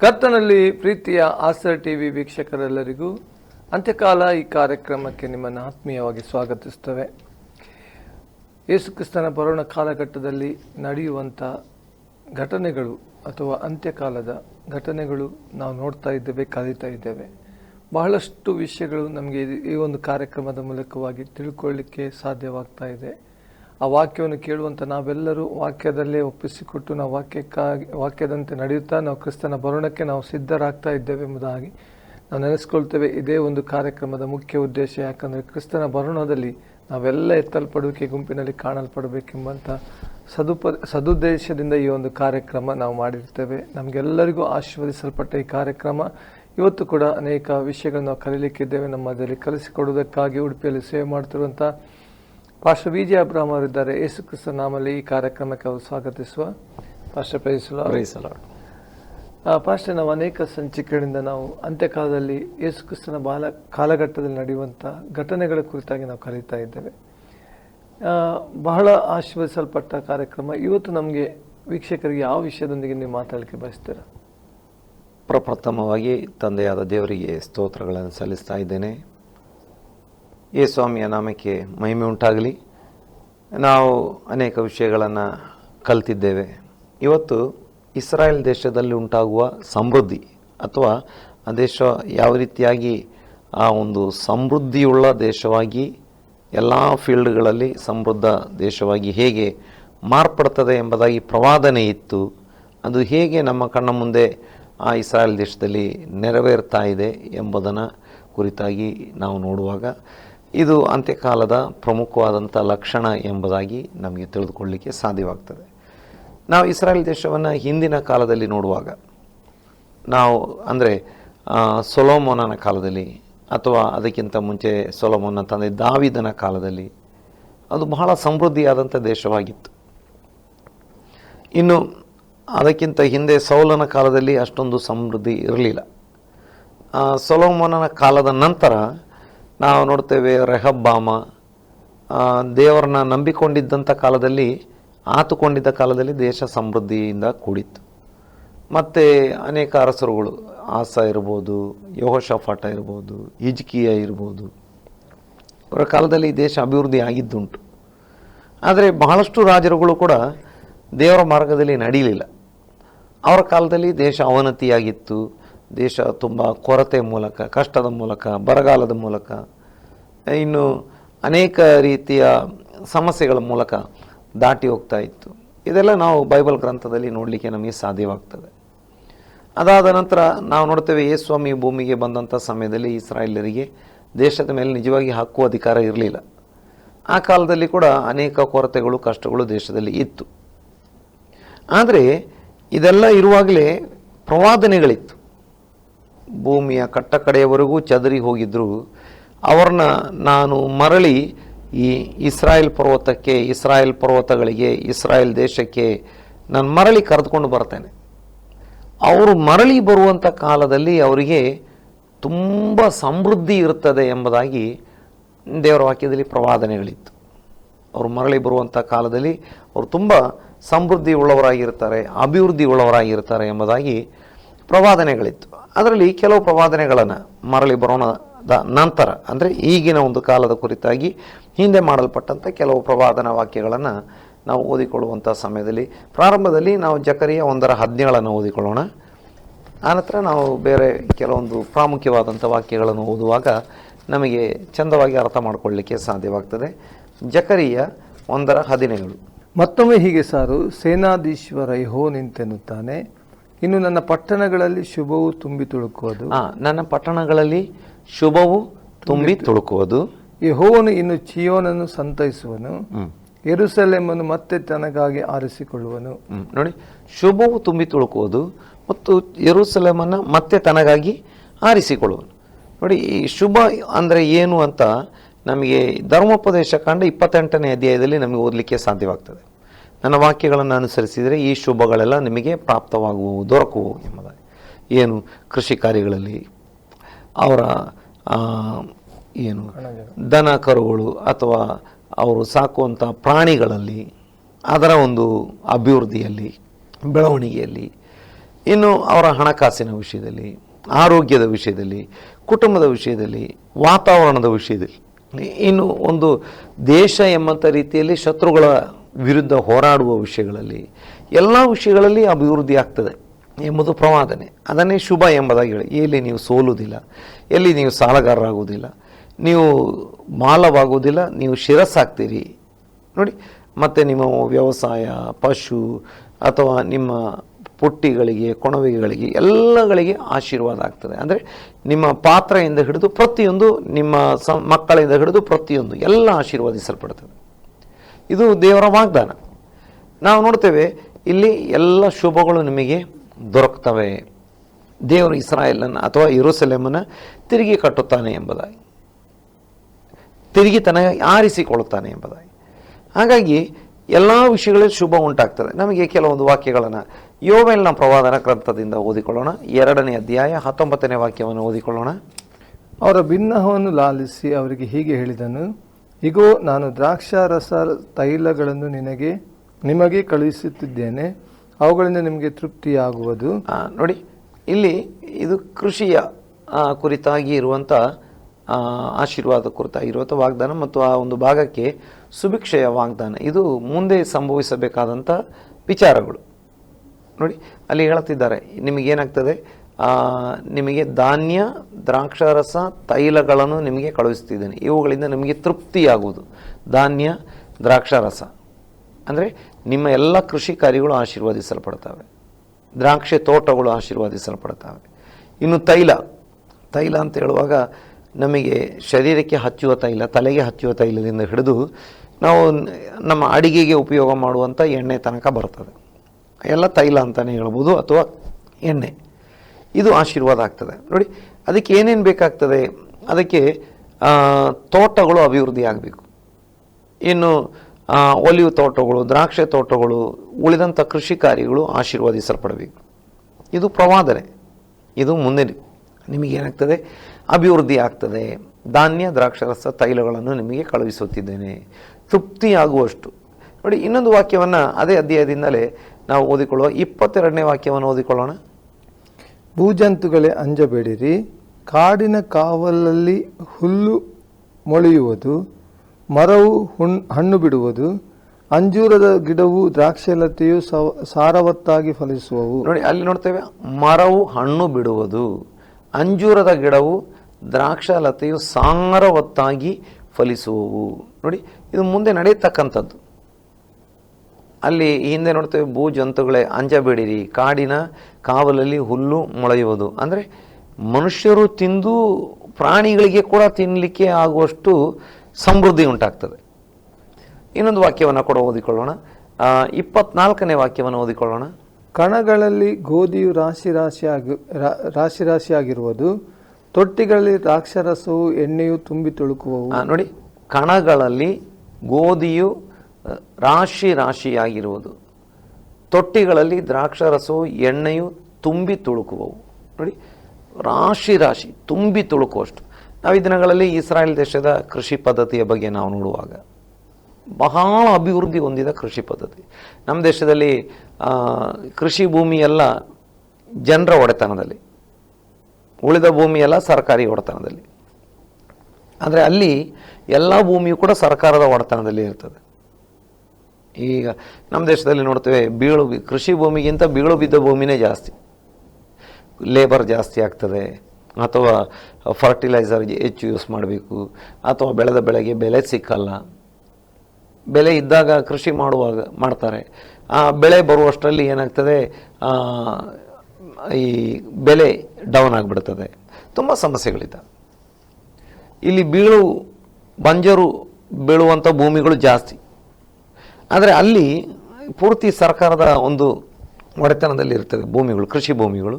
ಕರ್ತನಲ್ಲಿ ಪ್ರೀತಿಯ ಆಸರ್ ಟಿವಿ ವೀಕ್ಷಕರೆಲ್ಲರಿಗೂ ಅಂತ್ಯಕಾಲ ಈ ಕಾರ್ಯಕ್ರಮಕ್ಕೆ ನಿಮ್ಮನ್ನು ಆತ್ಮೀಯವಾಗಿ ಸ್ವಾಗತಿಸುತ್ತವೆ. ಯೇಸುಕ್ರಿಸ್ತನ ಬರೋಣ ಕಾಲಘಟ್ಟದಲ್ಲಿ ನಡೆಯುವಂಥ ಘಟನೆಗಳು ಅಥವಾ ಅಂತ್ಯಕಾಲದ ಘಟನೆಗಳು ನಾವು ನೋಡ್ತಾ ಇದ್ದೇವೆ, ಕಲಿತಾ ಇದ್ದೇವೆ. ಬಹಳಷ್ಟು ವಿಷಯಗಳು ನಮಗೆ ಈ ಒಂದು ಕಾರ್ಯಕ್ರಮದ ಮೂಲಕವಾಗಿ ತಿಳ್ಕೊಳ್ಳಿಕ್ಕೆ ಸಾಧ್ಯವಾಗ್ತಾ ಇದೆ. ಆ ವಾಕ್ಯವನ್ನು ಕೇಳುವಂಥ ನಾವೆಲ್ಲರೂ ವಾಕ್ಯದಲ್ಲೇ ಒಪ್ಪಿಸಿಕೊಟ್ಟು ನಾವು ವಾಕ್ಯಕ್ಕಾಗಿ, ವಾಕ್ಯದಂತೆ ನಡೆಯುತ್ತಾ ನಾವು ಕ್ರಿಸ್ತನ ಬರೋಣಕ್ಕೆ ನಾವು ಸಿದ್ಧರಾಗ್ತಾ ಇದ್ದೇವೆ ಎಂಬುದಾಗಿ ನಾವು ನೆನೆಸ್ಕೊಳ್ತೇವೆ. ಇದೇ ಒಂದು ಕಾರ್ಯಕ್ರಮದ ಮುಖ್ಯ ಉದ್ದೇಶ. ಯಾಕಂದರೆ ಕ್ರಿಸ್ತನ ಬರುಣದಲ್ಲಿ ನಾವೆಲ್ಲ ಎತ್ತಲ್ಪಡುವಿಕೆ ಗುಂಪಿನಲ್ಲಿ ಕಾಣಲ್ಪಡಬೇಕೆಂಬಂಥ ಸದುಪ, ಸದುದ್ದೇಶದಿಂದ ಈ ಒಂದು ಕಾರ್ಯಕ್ರಮ ನಾವು ಮಾಡಿರ್ತೇವೆ. ನಮಗೆಲ್ಲರಿಗೂ ಆಶೀರ್ವದಿಸಲ್ಪಟ್ಟ ಈ ಕಾರ್ಯಕ್ರಮ. ಇವತ್ತು ಕೂಡ ಅನೇಕ ವಿಷಯಗಳನ್ನು ನಾವು ಕಲೀಲಿಕ್ಕಿದ್ದೇವೆ. ನಮ್ಮದಲ್ಲಿ ಕಲಿಸಿಕೊಡುವುದಕ್ಕಾಗಿ ಉಡುಪಿಯಲ್ಲಿ ಸೇವೆ ಮಾಡ್ತಿರುವಂಥ ಪಾಸ್ಟರ್ ವಿ ಜೆ ಅಬ್ರಾಮ್ ಅವರಿದ್ದಾರೆ. ಯೇಸು ಕ್ರಿಸ್ತ ನಾಮಲ್ಲಿ ಈ ಕಾರ್ಯಕ್ರಮಕ್ಕೆ ಅವರು ಸ್ವಾಗತಿಸುವ ಪಾಸ್ಟರ್ ಪ್ರೈಸಲ the ಪಾಸ್ಟರ್ ನಾವು ಅನೇಕ ಸಂಚಿಕೆಗಳಿಂದ ನಾವು ಅಂತ್ಯಕಾಲದಲ್ಲಿ ಯೇಸು ಕ್ರಿಸ್ತನ ಬಾಲ ಕಾಲಘಟ್ಟದಲ್ಲಿ ನಡೆಯುವಂಥ ಘಟನೆಗಳ ಕುರಿತಾಗಿ ನಾವು ಕರೀತಾ ಇದ್ದೇವೆ. ಬಹಳ ಆಶೀರ್ವದಿಸಲ್ಪಟ್ಟ ಕಾರ್ಯಕ್ರಮ. ಇವತ್ತು ನಮಗೆ ವೀಕ್ಷಕರಿಗೆ ಯಾವ ವಿಷಯದೊಂದಿಗೆ ನೀವು ಮಾತಾಡಲಿಕ್ಕೆ ಬಯಸ್ತೀರಾ? ಪ್ರಪ್ರಥಮವಾಗಿ ತಂದೆಯಾದ ದೇವರಿಗೆ ಸ್ತೋತ್ರಗಳನ್ನು ಸಲ್ಲಿಸ್ತಾ ಇದ್ದೇನೆ. ಈ ಸ್ವಾಮಿಯ ನಾಮಕ್ಕೆ ಮಹಿಮೆ ಉಂಟಾಗಲಿ. ನಾವು ಅನೇಕ ವಿಷಯಗಳನ್ನು ಕಲ್ತಿದ್ದೇವೆ. ಇವತ್ತು ಇಸ್ರಾಯೇಲ್ ದೇಶದಲ್ಲಿ ಉಂಟಾಗುವ ಸಮೃದ್ಧಿ ಅಥವಾ ಆ ದೇಶ ಯಾವ ರೀತಿಯಾಗಿ ಆ ಒಂದು ಸಮೃದ್ಧಿಯುಳ್ಳ ದೇಶವಾಗಿ ಎಲ್ಲ ಫೀಲ್ಡ್ಗಳಲ್ಲಿ ಸಮೃದ್ಧ ದೇಶವಾಗಿ ಹೇಗೆ ಮಾರ್ಪಡ್ತದೆ ಎಂಬುದಾಗಿ ಪ್ರವಾದನೆ ಇತ್ತು. ಅದು ಹೇಗೆ ನಮ್ಮ ಕಣ್ಣ ಮುಂದೆ ಆ ಇಸ್ರಾಯೇಲ್ ದೇಶದಲ್ಲಿ ನೆರವೇರ್ತಾ ಇದೆ ಎಂಬುದನ್ನು ಕುರಿತಾಗಿ ನಾವು ನೋಡುವಾಗ ಇದು ಅಂತ್ಯಕಾಲದ ಪ್ರಮುಖವಾದಂಥ ಲಕ್ಷಣ ಎಂಬುದಾಗಿ ನಮಗೆ ತಿಳಿದುಕೊಳ್ಳಲಿಕ್ಕೆ ಸಾಧ್ಯವಾಗ್ತದೆ. ನಾವು ಇಸ್ರಾಯೇಲ್ ದೇಶವನ್ನು ಹಿಂದಿನ ಕಾಲದಲ್ಲಿ ನೋಡುವಾಗ, ನಾವು, ಅಂದರೆ ಸೊಲೋಮೋನನ ಕಾಲದಲ್ಲಿ ಅಥವಾ ಅದಕ್ಕಿಂತ ಮುಂಚೆ ಸೊಲೋಮೋನ ತಂದೆ ದಾವಿದನ ಕಾಲದಲ್ಲಿ ಅದು ಬಹಳ ಸಮೃದ್ಧಿಯಾದಂಥ ದೇಶವಾಗಿತ್ತು. ಇನ್ನು ಅದಕ್ಕಿಂತ ಹಿಂದೆ ಸೌಲನ ಕಾಲದಲ್ಲಿ ಅಷ್ಟೊಂದು ಸಮೃದ್ಧಿ ಇರಲಿಲ್ಲ. ಸೊಲೋಮೋನನ ಕಾಲದ ನಂತರ ನಾವು ನೋಡ್ತೇವೆ ರೆಹಬ್ಬಾಮ ದೇವರನ್ನ ನಂಬಿಕೊಂಡಿದ್ದಂಥ ಕಾಲದಲ್ಲಿ, ಆತುಕೊಂಡಿದ್ದ ಕಾಲದಲ್ಲಿ ದೇಶ ಸಮೃದ್ಧಿಯಿಂದ ಕೂಡಿತ್ತು. ಮತ್ತು ಅನೇಕ ಅರಸರುಗಳು, ಆಸ ಇರ್ಬೋದು ಯೋಹಶಫಾಟ ಇರ್ಬೋದು ಇಜ್ಕಿಯ ಇರ್ಬೋದು, ಅವರ ಕಾಲದಲ್ಲಿ ದೇಶ ಅಭಿವೃದ್ಧಿ ಆಗಿದ್ದುಂಟು. ಆದರೆ ಬಹಳಷ್ಟು ರಾಜರುಗಳು ಕೂಡ ದೇವರ ಮಾರ್ಗದಲ್ಲಿ ನಡೀಲಿಲ್ಲ. ಅವರ ಕಾಲದಲ್ಲಿ ದೇಶ ಅವನತಿಯಾಗಿತ್ತು. ದೇಶ ತುಂಬ ಕೊರತೆ ಮೂಲಕ, ಕಷ್ಟದ ಮೂಲಕ, ಬರಗಾಲದ ಮೂಲಕ, ಇನ್ನು ಅನೇಕ ರೀತಿಯ ಸಮಸ್ಯೆಗಳ ಮೂಲಕ ದಾಟಿ ಹೋಗ್ತಾ ಇತ್ತು. ಇದೆಲ್ಲ ನಾವು ಬೈಬಲ್ ಗ್ರಂಥದಲ್ಲಿ ನೋಡಲಿಕ್ಕೆ ನಮಗೆ ಸಾಧ್ಯವಾಗ್ತದೆ. ಅದಾದ ನಂತರ ನಾವು ನೋಡ್ತೇವೆ ಯೇಸ್ವಾಮಿ ಭೂಮಿಗೆ ಬಂದಂಥ ಸಮಯದಲ್ಲಿ ಇಸ್ರಾಯೇಲರಿಗೆ ದೇಶದ ಮೇಲೆ ನಿಜವಾಗಿ ಹಕ್ಕು ಅಧಿಕಾರ ಇರಲಿಲ್ಲ. ಆ ಕಾಲದಲ್ಲಿ ಕೂಡ ಅನೇಕ ಕೊರತೆಗಳು, ಕಷ್ಟಗಳು ದೇಶದಲ್ಲಿ ಇತ್ತು. ಆದರೆ ಇದೆಲ್ಲ ಇರುವಾಗಲೇ ಪ್ರವಾದನೆಗಳಿತ್ತು. ಭೂಮಿಯ ಕಟ್ಟ ಕಡೆಯವರೆಗೂ ಚದರಿ ಹೋಗಿದ್ದರು ಅವ್ರನ್ನ ನಾನು ಮರಳಿ ಈ ಇಸ್ರಾಯೇಲ್ ಪರ್ವತಕ್ಕೆ, ಇಸ್ರಾಯೇಲ್ ಪರ್ವತಗಳಿಗೆ, ಇಸ್ರಾಯೇಲ್ ದೇಶಕ್ಕೆ ನಾನು ಮರಳಿ ಕರೆದುಕೊಂಡು ಬರ್ತೇನೆ. ಅವರು ಮರಳಿ ಬರುವಂಥ ಕಾಲದಲ್ಲಿ ಅವರಿಗೆ ತುಂಬ ಸಮೃದ್ಧಿ ಇರುತ್ತದೆ ಎಂಬುದಾಗಿ ದೇವರ ವಾಕ್ಯದಲ್ಲಿ ಪ್ರವಾದನೆಗಳಿತ್ತು. ಅವರು ಮರಳಿ ಬರುವಂಥ ಕಾಲದಲ್ಲಿ ಅವರು ತುಂಬ ಸಮೃದ್ಧಿ ಉಳ್ಳವರಾಗಿರ್ತಾರೆ, ಅಭಿವೃದ್ಧಿ ಉಳ್ಳವರಾಗಿರ್ತಾರೆ ಎಂಬುದಾಗಿ ಪ್ರವಾದನೆಗಳಿತ್ತು. ಅದರಲ್ಲಿ ಕೆಲವು ಪ್ರವಾದನೆಗಳನ್ನು ಮರಳಿ ಬರೋಣದ ನಂತರ, ಅಂದರೆ ಈಗಿನ ಒಂದು ಕಾಲದ ಕುರಿತಾಗಿ ಹಿಂದೆ ಮಾಡಲ್ಪಟ್ಟಂಥ ಕೆಲವು ಪ್ರವಾದನ ವಾಕ್ಯಗಳನ್ನು ನಾವು ಓದಿಕೊಳ್ಳುವಂಥ ಸಮಯದಲ್ಲಿ, ಪ್ರಾರಂಭದಲ್ಲಿ ನಾವು ಜಕರಿಯ ಒಂದರ ಹದಿನೇಳನ್ನು ಓದಿಕೊಳ್ಳೋಣ. ಆನಂತರ ನಾವು ಬೇರೆ ಕೆಲವೊಂದು ಪ್ರಾಮುಖ್ಯವಾದಂಥ ವಾಕ್ಯಗಳನ್ನು ಓದುವಾಗ ನಮಗೆ ಚಂದವಾಗಿ ಅರ್ಥ ಮಾಡಿಕೊಳ್ಳಲಿಕ್ಕೆ ಸಾಧ್ಯವಾಗ್ತದೆ. ಜಕರಿಯ ಒಂದರ ಹದಿನೇಳು. ಮತ್ತೊಮ್ಮೆ ಹೀಗೆ ಸಾರು, ಸೇನಾಧೀಶ್ವರ ಯಹೋ ನಿಂತೆನ್ನುತ್ತಾನೆ ಇನ್ನು ನನ್ನ ಪಟ್ಟಣಗಳಲ್ಲಿ ಶುಭವು ತುಂಬಿ ತುಳುಕುವುದು. ಆ, ನನ್ನ ಪಟ್ಟಣಗಳಲ್ಲಿ ಶುಭವು ತುಂಬಿ ತುಳುಕುವುದು. ಯಹೋವನು ಇನ್ನು ಚಿಯೋನನ್ನು ಸಂತೈಸುವನು. ಹ್ಮ್. ಯೆರೂಸಲೇಮನ್ನು ಮತ್ತೆ ತನಗಾಗಿ ಆರಿಸಿಕೊಳ್ಳುವನು. ಹ್ಮ್. ನೋಡಿ ಶುಭವು ತುಂಬಿ ತುಳುಕುವುದು ಮತ್ತು ಯೆರೂಸಲೇಮನ್ನು ಮತ್ತೆ ತನಗಾಗಿ ಆರಿಸಿಕೊಳ್ಳುವನು. ನೋಡಿ ಈ ಶುಭ ಅಂದರೆ ಏನು ಅಂತ ನಮಗೆ ಧರ್ಮೋಪದೇಶ ಕಾಂಡ ಇಪ್ಪತ್ತೆಂಟನೇ ಅಧ್ಯಾಯದಲ್ಲಿ ನಮಗೆ ಓದಲಿಕ್ಕೆ ಸಾಧ್ಯವಾಗ್ತದೆ. ನನ್ನ ವಾಕ್ಯಗಳನ್ನು ಅನುಸರಿಸಿದರೆ ಈ ಶುಭಗಳೆಲ್ಲ ನಿಮಗೆ ಪ್ರಾಪ್ತವಾಗುವು ದೊರಕುವು ಎಂಬುದಾಗಿ. ಏನು ಕೃಷಿ ಕಾರ್ಯಗಳಲ್ಲಿ ಅವರ ಏನು ದನ ಕರುಗಳು ಅಥವಾ ಅವರು ಸಾಕುವಂಥ ಪ್ರಾಣಿಗಳಲ್ಲಿ ಅದರ ಒಂದು ಅಭಿವೃದ್ಧಿಯಲ್ಲಿ ಬೆಳವಣಿಗೆಯಲ್ಲಿ ಇನ್ನು ಅವರ ಹಣಕಾಸಿನ ವಿಷಯದಲ್ಲಿ ಆರೋಗ್ಯದ ವಿಷಯದಲ್ಲಿ ಕುಟುಂಬದ ವಿಷಯದಲ್ಲಿ ವಾತಾವರಣದ ವಿಷಯದಲ್ಲಿ ಇನ್ನು ಒಂದು ದೇಶ ಎಂಬಂಥ ರೀತಿಯಲ್ಲಿ ಶತ್ರುಗಳ ವಿರುದ್ಧ ಹೋರಾಡುವ ವಿಷಯಗಳಲ್ಲಿ ಎಲ್ಲ ವಿಷಯಗಳಲ್ಲಿ ಅಭಿವೃದ್ಧಿ ಆಗ್ತದೆ ಎಂಬುದು ಪ್ರವಾದನೆ ಅದನ್ನೇ ಶುಭ ಎಂಬುದಾಗಿ ಹೇಳಿ, ಎಲ್ಲಿ ನೀವು ಸೋಲುವುದಿಲ್ಲ, ಎಲ್ಲಿ ನೀವು ಸಾಲಗಾರರಾಗುವುದಿಲ್ಲ, ನೀವು ಮಾಲವಾಗುವುದಿಲ್ಲ, ನೀವು ಶಿರಸ್ಸಾಗ್ತೀರಿ. ನೋಡಿ, ಮತ್ತು ನಿಮ್ಮ ವ್ಯವಸಾಯ, ಪಶು ಅಥವಾ ನಿಮ್ಮ ಪುಟ್ಟಿಗಳಿಗೆ, ಕೊಣವೆಗಳಿಗೆ, ಎಲ್ಲಗಳಿಗೆ ಆಶೀರ್ವಾದ ಆಗ್ತದೆ. ಅಂದರೆ ನಿಮ್ಮ ಪಾತ್ರೆಯಿಂದ ಹಿಡಿದು ಪ್ರತಿಯೊಂದು, ನಿಮ್ಮ ಸ ಮಕ್ಕಳಿಂದ ಹಿಡಿದು ಪ್ರತಿಯೊಂದು ಎಲ್ಲ ಆಶೀರ್ವಾದಿಸಲ್ಪಡ್ತದೆ. ಇದು ದೇವರ ವಾಗ್ದಾನ. ನಾವು ನೋಡ್ತೇವೆ, ಇಲ್ಲಿ ಎಲ್ಲ ಶುಭಗಳು ನಿಮಗೆ ದೊರಕ್ತವೆ. ದೇವರು ಇಸ್ರಾಯೇಲನ್ನು ಅಥವಾ ಇರುಸೆಲೆಮನ್ನು ತಿರುಗಿ ಕಟ್ಟುತ್ತಾನೆ ಎಂಬುದಾಗಿ. ತಿರುಗಿ ತನಗೆ ಆರಿಸಿಕೊಳ್ಳುತ್ತಾನೆ ಎಂಬುದಾಗಿ. ಹಾಗಾಗಿ ಎಲ್ಲ ವಿಷಯಗಳಲ್ಲಿ ಶುಭ ಉಂಟಾಗ್ತದೆ. ನಮಗೆ ಕೆಲವೊಂದು ವಾಕ್ಯಗಳನ್ನು ಯೋವೆಲ್ನ ಪ್ರವಾದನ ಗ್ರಂಥದಿಂದ ಓದಿಕೊಳ್ಳೋಣ. ಎರಡನೇ ಅಧ್ಯಾಯ ಹತ್ತೊಂಬತ್ತನೇ ವಾಕ್ಯವನ್ನು ಓದಿಕೊಳ್ಳೋಣ. ಅವರ ಭಿನ್ನಹವನ್ನು ಲಾಲಿಸಿ ಅವರಿಗೆ ಹೀಗೆ ಹೇಳಿದನು ಇಗೋ, ನಾನು ದ್ರಾಕ್ಷಾರಸ ತೈಲಗಳನ್ನು ನಿನಗೆ, ನಿಮಗೆ ಕಳುಹಿಸುತ್ತಿದ್ದೇನೆ. ಅವುಗಳಿಂದ ನಿಮಗೆ ತೃಪ್ತಿಯಾಗುವುದು. ನೋಡಿ, ಇಲ್ಲಿ ಇದು ಕೃಷಿಯ ಕುರಿತಾಗಿ ಇರುವಂಥ ಆಶೀರ್ವಾದ ಆಶೀರ್ವಾದ ಕುರಿತಾಗಿರುವಂಥ ವಾಗ್ದಾನ ಮತ್ತು ಆ ಒಂದು ಭಾಗಕ್ಕೆ ಸುಭಿಕ್ಷೆಯ ವಾಗ್ದಾನ. ಇದು ಮುಂದೆ ಸಂಭವಿಸಬೇಕಾದಂಥ ವಿಚಾರಗಳು. ನೋಡಿ, ಅಲ್ಲಿ ಹೇಳುತ್ತಿದ್ದಾರೆ, ನಿಮಗೇನಾಗ್ತದೆ? ನಿಮಗೆ ಧಾನ್ಯ, ದ್ರಾಕ್ಷಾರಸ, ತೈಲಗಳನ್ನು ನಿಮಗೆ ಕಳುಹಿಸ್ತಿದ್ದೇನೆ. ಇವುಗಳಿಂದ ನಿಮಗೆ ತೃಪ್ತಿಯಾಗುವುದು. ಧಾನ್ಯ, ದ್ರಾಕ್ಷಾರಸ. ಅಂದರೆ ನಿಮ್ಮ ಎಲ್ಲ ಕೃಷಿ ಕಾರ್ಯಗಳು ಆಶೀರ್ವಾದಿಸಲ್ಪಡ್ತವೆ. ದ್ರಾಕ್ಷಿ ತೋಟಗಳು ಆಶೀರ್ವಾದಿಸಲ್ಪಡ್ತವೆ. ಇನ್ನು ತೈಲ. ತೈಲ ಅಂತ ಹೇಳುವಾಗ ನಮಗೆ ಶರೀರಕ್ಕೆ ಹಚ್ಚುವ ತೈಲ, ತಲೆಗೆ ಹಚ್ಚುವ ತೈಲದಿಂದ ಹಿಡಿದು ನಾವು ನಮ್ಮ ಅಡಿಗೆಗೆ ಉಪಯೋಗ ಮಾಡುವಂಥ ಎಣ್ಣೆ ತನಕ ಬರ್ತದೆ. ಎಲ್ಲ ತೈಲ ಅಂತಲೇ ಹೇಳ್ಬೋದು ಅಥವಾ ಎಣ್ಣೆ. ಇದು ಆಶೀರ್ವಾದ ಆಗ್ತದೆ. ನೋಡಿ, ಅದಕ್ಕೆ ಏನೇನು ಬೇಕಾಗ್ತದೆ? ಅದಕ್ಕೆ ತೋಟಗಳು ಅಭಿವೃದ್ಧಿ ಆಗಬೇಕು. ಇನ್ನು ಒಲಿವು ತೋಟಗಳು, ದ್ರಾಕ್ಷೆ ತೋಟಗಳು ಉಳಿದಂಥ ಕೃಷಿ ಕಾರ್ಯಗಳು ಆಶೀರ್ವಾದಿಸಲ್ಪಡಬೇಕು. ಇದು ಪ್ರವಾದನೆ. ಇದು ಮುಂದೆ ನಿಮಗೇನಾಗ್ತದೆ ಅಭಿವೃದ್ಧಿ ಆಗ್ತದೆ. ಧಾನ್ಯ, ದ್ರಾಕ್ಷರಸ, ತೈಲಗಳನ್ನು ನಿಮಗೆ ಕಳುಹಿಸುತ್ತಿದ್ದೇನೆ. ತೃಪ್ತಿಯಾಗುವಷ್ಟು. ನೋಡಿ, ಇನ್ನೊಂದು ವಾಕ್ಯವನ್ನು ಅದೇ ಅಧ್ಯಾಯದಿಂದಲೇ ನಾವು ಓದಿಕೊಳ್ಳುವ. ಇಪ್ಪತ್ತೆರಡನೇ ವಾಕ್ಯವನ್ನು ಓದಿಕೊಳ್ಳೋಣ. ಭೂಜಂತುಗಳೇ ಅಂಜಬೇಡಿರಿ. ಕಾಡಿನ ಕಾವಲಲ್ಲಿ ಹುಲ್ಲು ಮೊಳೆಯುವುದು, ಮರವು ಹುಣ್, ಹಣ್ಣು ಬಿಡುವುದು, ಅಂಜೂರದ ಗಿಡವು ದ್ರಾಕ್ಷಲತೆಯು ಸಾರವತ್ತಾಗಿ ಫಲಿಸುವವು. ನೋಡಿ, ಅಲ್ಲಿ ನೋಡ್ತೇವೆ, ಮರವು ಹಣ್ಣು ಬಿಡುವುದು, ಅಂಜೂರದ ಗಿಡವು ದ್ರಾಕ್ಷಲತೆಯು ಸಾರವತ್ತಾಗಿ ಫಲಿಸುವವು. ನೋಡಿ, ಇದು ಮುಂದೆ ನಡೆಯತಕ್ಕಂಥದ್ದು. ಅಲ್ಲಿ ಹಿಂದೆ ನೋಡ್ತೇವೆ ಭೂ ಜಂತುಗಳೇ ಅಂಜಬೇಡಿರಿ. ಕಾಡಿನ ಕಾವಲಲ್ಲಿ ಹುಲ್ಲು ಮೊಳೆಯುವುದು. ಅಂದರೆ ಮನುಷ್ಯರು ತಿಂದು ಪ್ರಾಣಿಗಳಿಗೆ ಕೂಡ ತಿನ್ನಲಿಕ್ಕೆ ಆಗುವಷ್ಟು ಸಮೃದ್ಧಿ ಉಂಟಾಗ್ತದೆ. ಇನ್ನೊಂದು ವಾಕ್ಯವನ್ನು ಕೂಡ ಓದಿಕೊಳ್ಳೋಣ. ಇಪ್ಪತ್ನಾಲ್ಕನೇ ವಾಕ್ಯವನ್ನು ಓದಿಕೊಳ್ಳೋಣ. ಕಣಗಳಲ್ಲಿ ಗೋಧಿಯು ರಾಶಿ ರಾಶಿಯಾಗಿ ರಾಶಿ ರಾಶಿಯಾಗಿರುವುದು ತೊಟ್ಟಿಗಳಲ್ಲಿ ದ್ರಾಕ್ಷರಸವು ಎಣ್ಣೆಯು ತುಂಬಿ ತುಳುಕುವವು. ನೋಡಿ ಕಣಗಳಲ್ಲಿ ಗೋಧಿಯು ರಾಶಿ ರಾಶಿಯಾಗಿರುವುದು. ತೊಟ್ಟಿಗಳಲ್ಲಿ ದ್ರಾಕ್ಷರಸವು ಎಣ್ಣೆಯು ತುಂಬಿ ತುಳುಕುವವು. ನೋಡಿ, ರಾಶಿ ರಾಶಿ ತುಂಬಿ ತುಳುಕುವಷ್ಟು. ನಾವು ಈ ದಿನಗಳಲ್ಲಿ ಇಸ್ರಾಯೇಲ್ ದೇಶದ ಕೃಷಿ ಪದ್ಧತಿಯ ಬಗ್ಗೆ ನಾವು ನೋಡುವಾಗ ಬಹಳ ಅಭಿವೃದ್ಧಿ ಹೊಂದಿದ ಕೃಷಿ ಪದ್ಧತಿ. ನಮ್ಮ ದೇಶದಲ್ಲಿ ಕೃಷಿ ಭೂಮಿ ಎಲ್ಲ ಜನರ ಒಡೆತನದಲ್ಲಿ, ಉಳಿದ ಭೂಮಿ ಎಲ್ಲ ಸರ್ಕಾರಿ ಒಡೆತನದಲ್ಲಿ. ಆದರೆ ಅಲ್ಲಿ ಎಲ್ಲ ಭೂಮಿಯು ಕೂಡ ಸರ್ಕಾರದ ಒಡೆತನದಲ್ಲಿ ಇರ್ತದೆ. ಈಗ ನಮ್ಮ ದೇಶದಲ್ಲಿ ನೋಡ್ತೇವೆ ಬೀಳು ಕೃಷಿ ಭೂಮಿಗಿಂತ ಬೀಳು ಬಿದ್ದ ಭೂಮಿನೇ ಜಾಸ್ತಿ. ಲೇಬರ್ ಜಾಸ್ತಿ ಆಗ್ತದೆ. ಅಥವಾ ಫರ್ಟಿಲೈಸರ್ ಹೆಚ್ಚು ಯೂಸ್ ಮಾಡಬೇಕು. ಅಥವಾ ಬೆಳೆದ ಬೆಳೆಗೆ ಬೆಲೆ ಸಿಕ್ಕಲ್ಲ. ಬೆಲೆ ಇದ್ದಾಗ ಕೃಷಿ ಮಾಡುವಾಗ ಮಾಡ್ತಾರೆ. ಆ ಬೆಳೆ ಬರುವಷ್ಟರಲ್ಲಿ ಏನಾಗ್ತದೆ? ಈ ಬೆಲೆ ಡೌನ್ ಆಗಿಬಿಡ್ತದೆ. ತುಂಬ ಸಮಸ್ಯೆಗಳಿದ್ದಾವೆ ಇಲ್ಲಿ ಬೀಳು ಬಂಜರು ಬೀಳುವಂಥ ಭೂಮಿಗಳು ಜಾಸ್ತಿ. ಆದರೆ ಅಲ್ಲಿ ಪೂರ್ತಿ ಸರ್ಕಾರದ ಒಂದು ಒಡೆತನದಲ್ಲಿ ಇರ್ತದೆ ಭೂಮಿಗಳು, ಕೃಷಿ ಭೂಮಿಗಳು.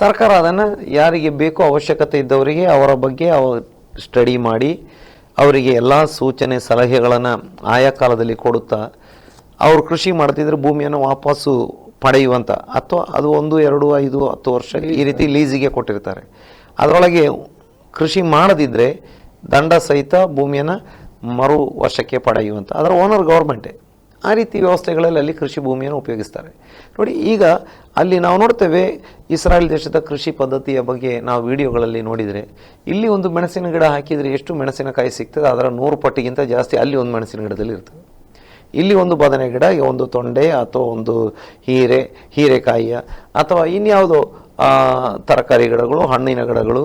ಸರ್ಕಾರ ಅದನ್ನು ಯಾರಿಗೆ ಬೇಕೋ ಅವಶ್ಯಕತೆ ಇದ್ದವರಿಗೆ ಅವರ ಬಗ್ಗೆ ಅವ ಸ್ಟಡಿ ಮಾಡಿ, ಅವರಿಗೆ ಎಲ್ಲ ಸೂಚನೆ, ಸಲಹೆಗಳನ್ನು ಆಯಾ ಕಾಲದಲ್ಲಿ ಕೊಡುತ್ತಾ, ಅವರು ಕೃಷಿ ಮಾಡ್ತಿದ್ರೆ ಭೂಮಿಯನ್ನು ವಾಪಸ್ಸು ಪಡೆಯುವಂಥ ಅಥವಾ ಅದು ಒಂದು, ಎರಡು, ಐದು, ಹತ್ತು ವರ್ಷ ಈ ರೀತಿ ಲೀಸಿಗೆ ಕೊಟ್ಟಿರ್ತಾರೆ. ಅದರೊಳಗೆ ಕೃಷಿ ಮಾಡದಿದ್ದರೆ ದಂಡ ಸಹಿತ ಭೂಮಿಯನ್ನು ಮರು ವಶಕ್ಕೆ ಪಡೆಯುವಂಥ ಅದರ ಓನರ್ ಗೌರ್ಮೆಂಟೇ. ಆ ರೀತಿ ವ್ಯವಸ್ಥೆಗಳಲ್ಲಿ ಅಲ್ಲಿ ಕೃಷಿ ಭೂಮಿಯನ್ನು ಉಪಯೋಗಿಸ್ತಾರೆ. ನೋಡಿ, ಈಗ ಅಲ್ಲಿ ನಾವು ನೋಡ್ತೇವೆ ಇಸ್ರಾಯೇಲ್ ದೇಶದ ಕೃಷಿ ಪದ್ಧತಿಯ ಬಗ್ಗೆ ನಾವು ವಿಡಿಯೋಗಳಲ್ಲಿ ನೋಡಿದರೆ, ಇಲ್ಲಿ ಒಂದು ಮೆಣಸಿನ ಗಿಡ ಹಾಕಿದರೆ ಎಷ್ಟು ಮೆಣಸಿನಕಾಯಿ ಸಿಗ್ತದೆ? ಅದರ ನೂರು ಪಟ್ಟಿಗಿಂತ ಜಾಸ್ತಿ ಅಲ್ಲಿ ಒಂದು ಮೆಣಸಿನ ಗಿಡದಲ್ಲಿ ಇರ್ತದೆ. ಇಲ್ಲಿ ಒಂದು ಬದನೆ ಗಿಡ ಒಂದು ತೊಂಡೆ ಅಥವಾ ಒಂದು ಹೀರೆ ಹೀರೆಕಾಯಿಯ ಅಥವಾ ಇನ್ಯಾವುದೋ ತರಕಾರಿ ಗಿಡಗಳು, ಹಣ್ಣಿನ ಗಿಡಗಳು,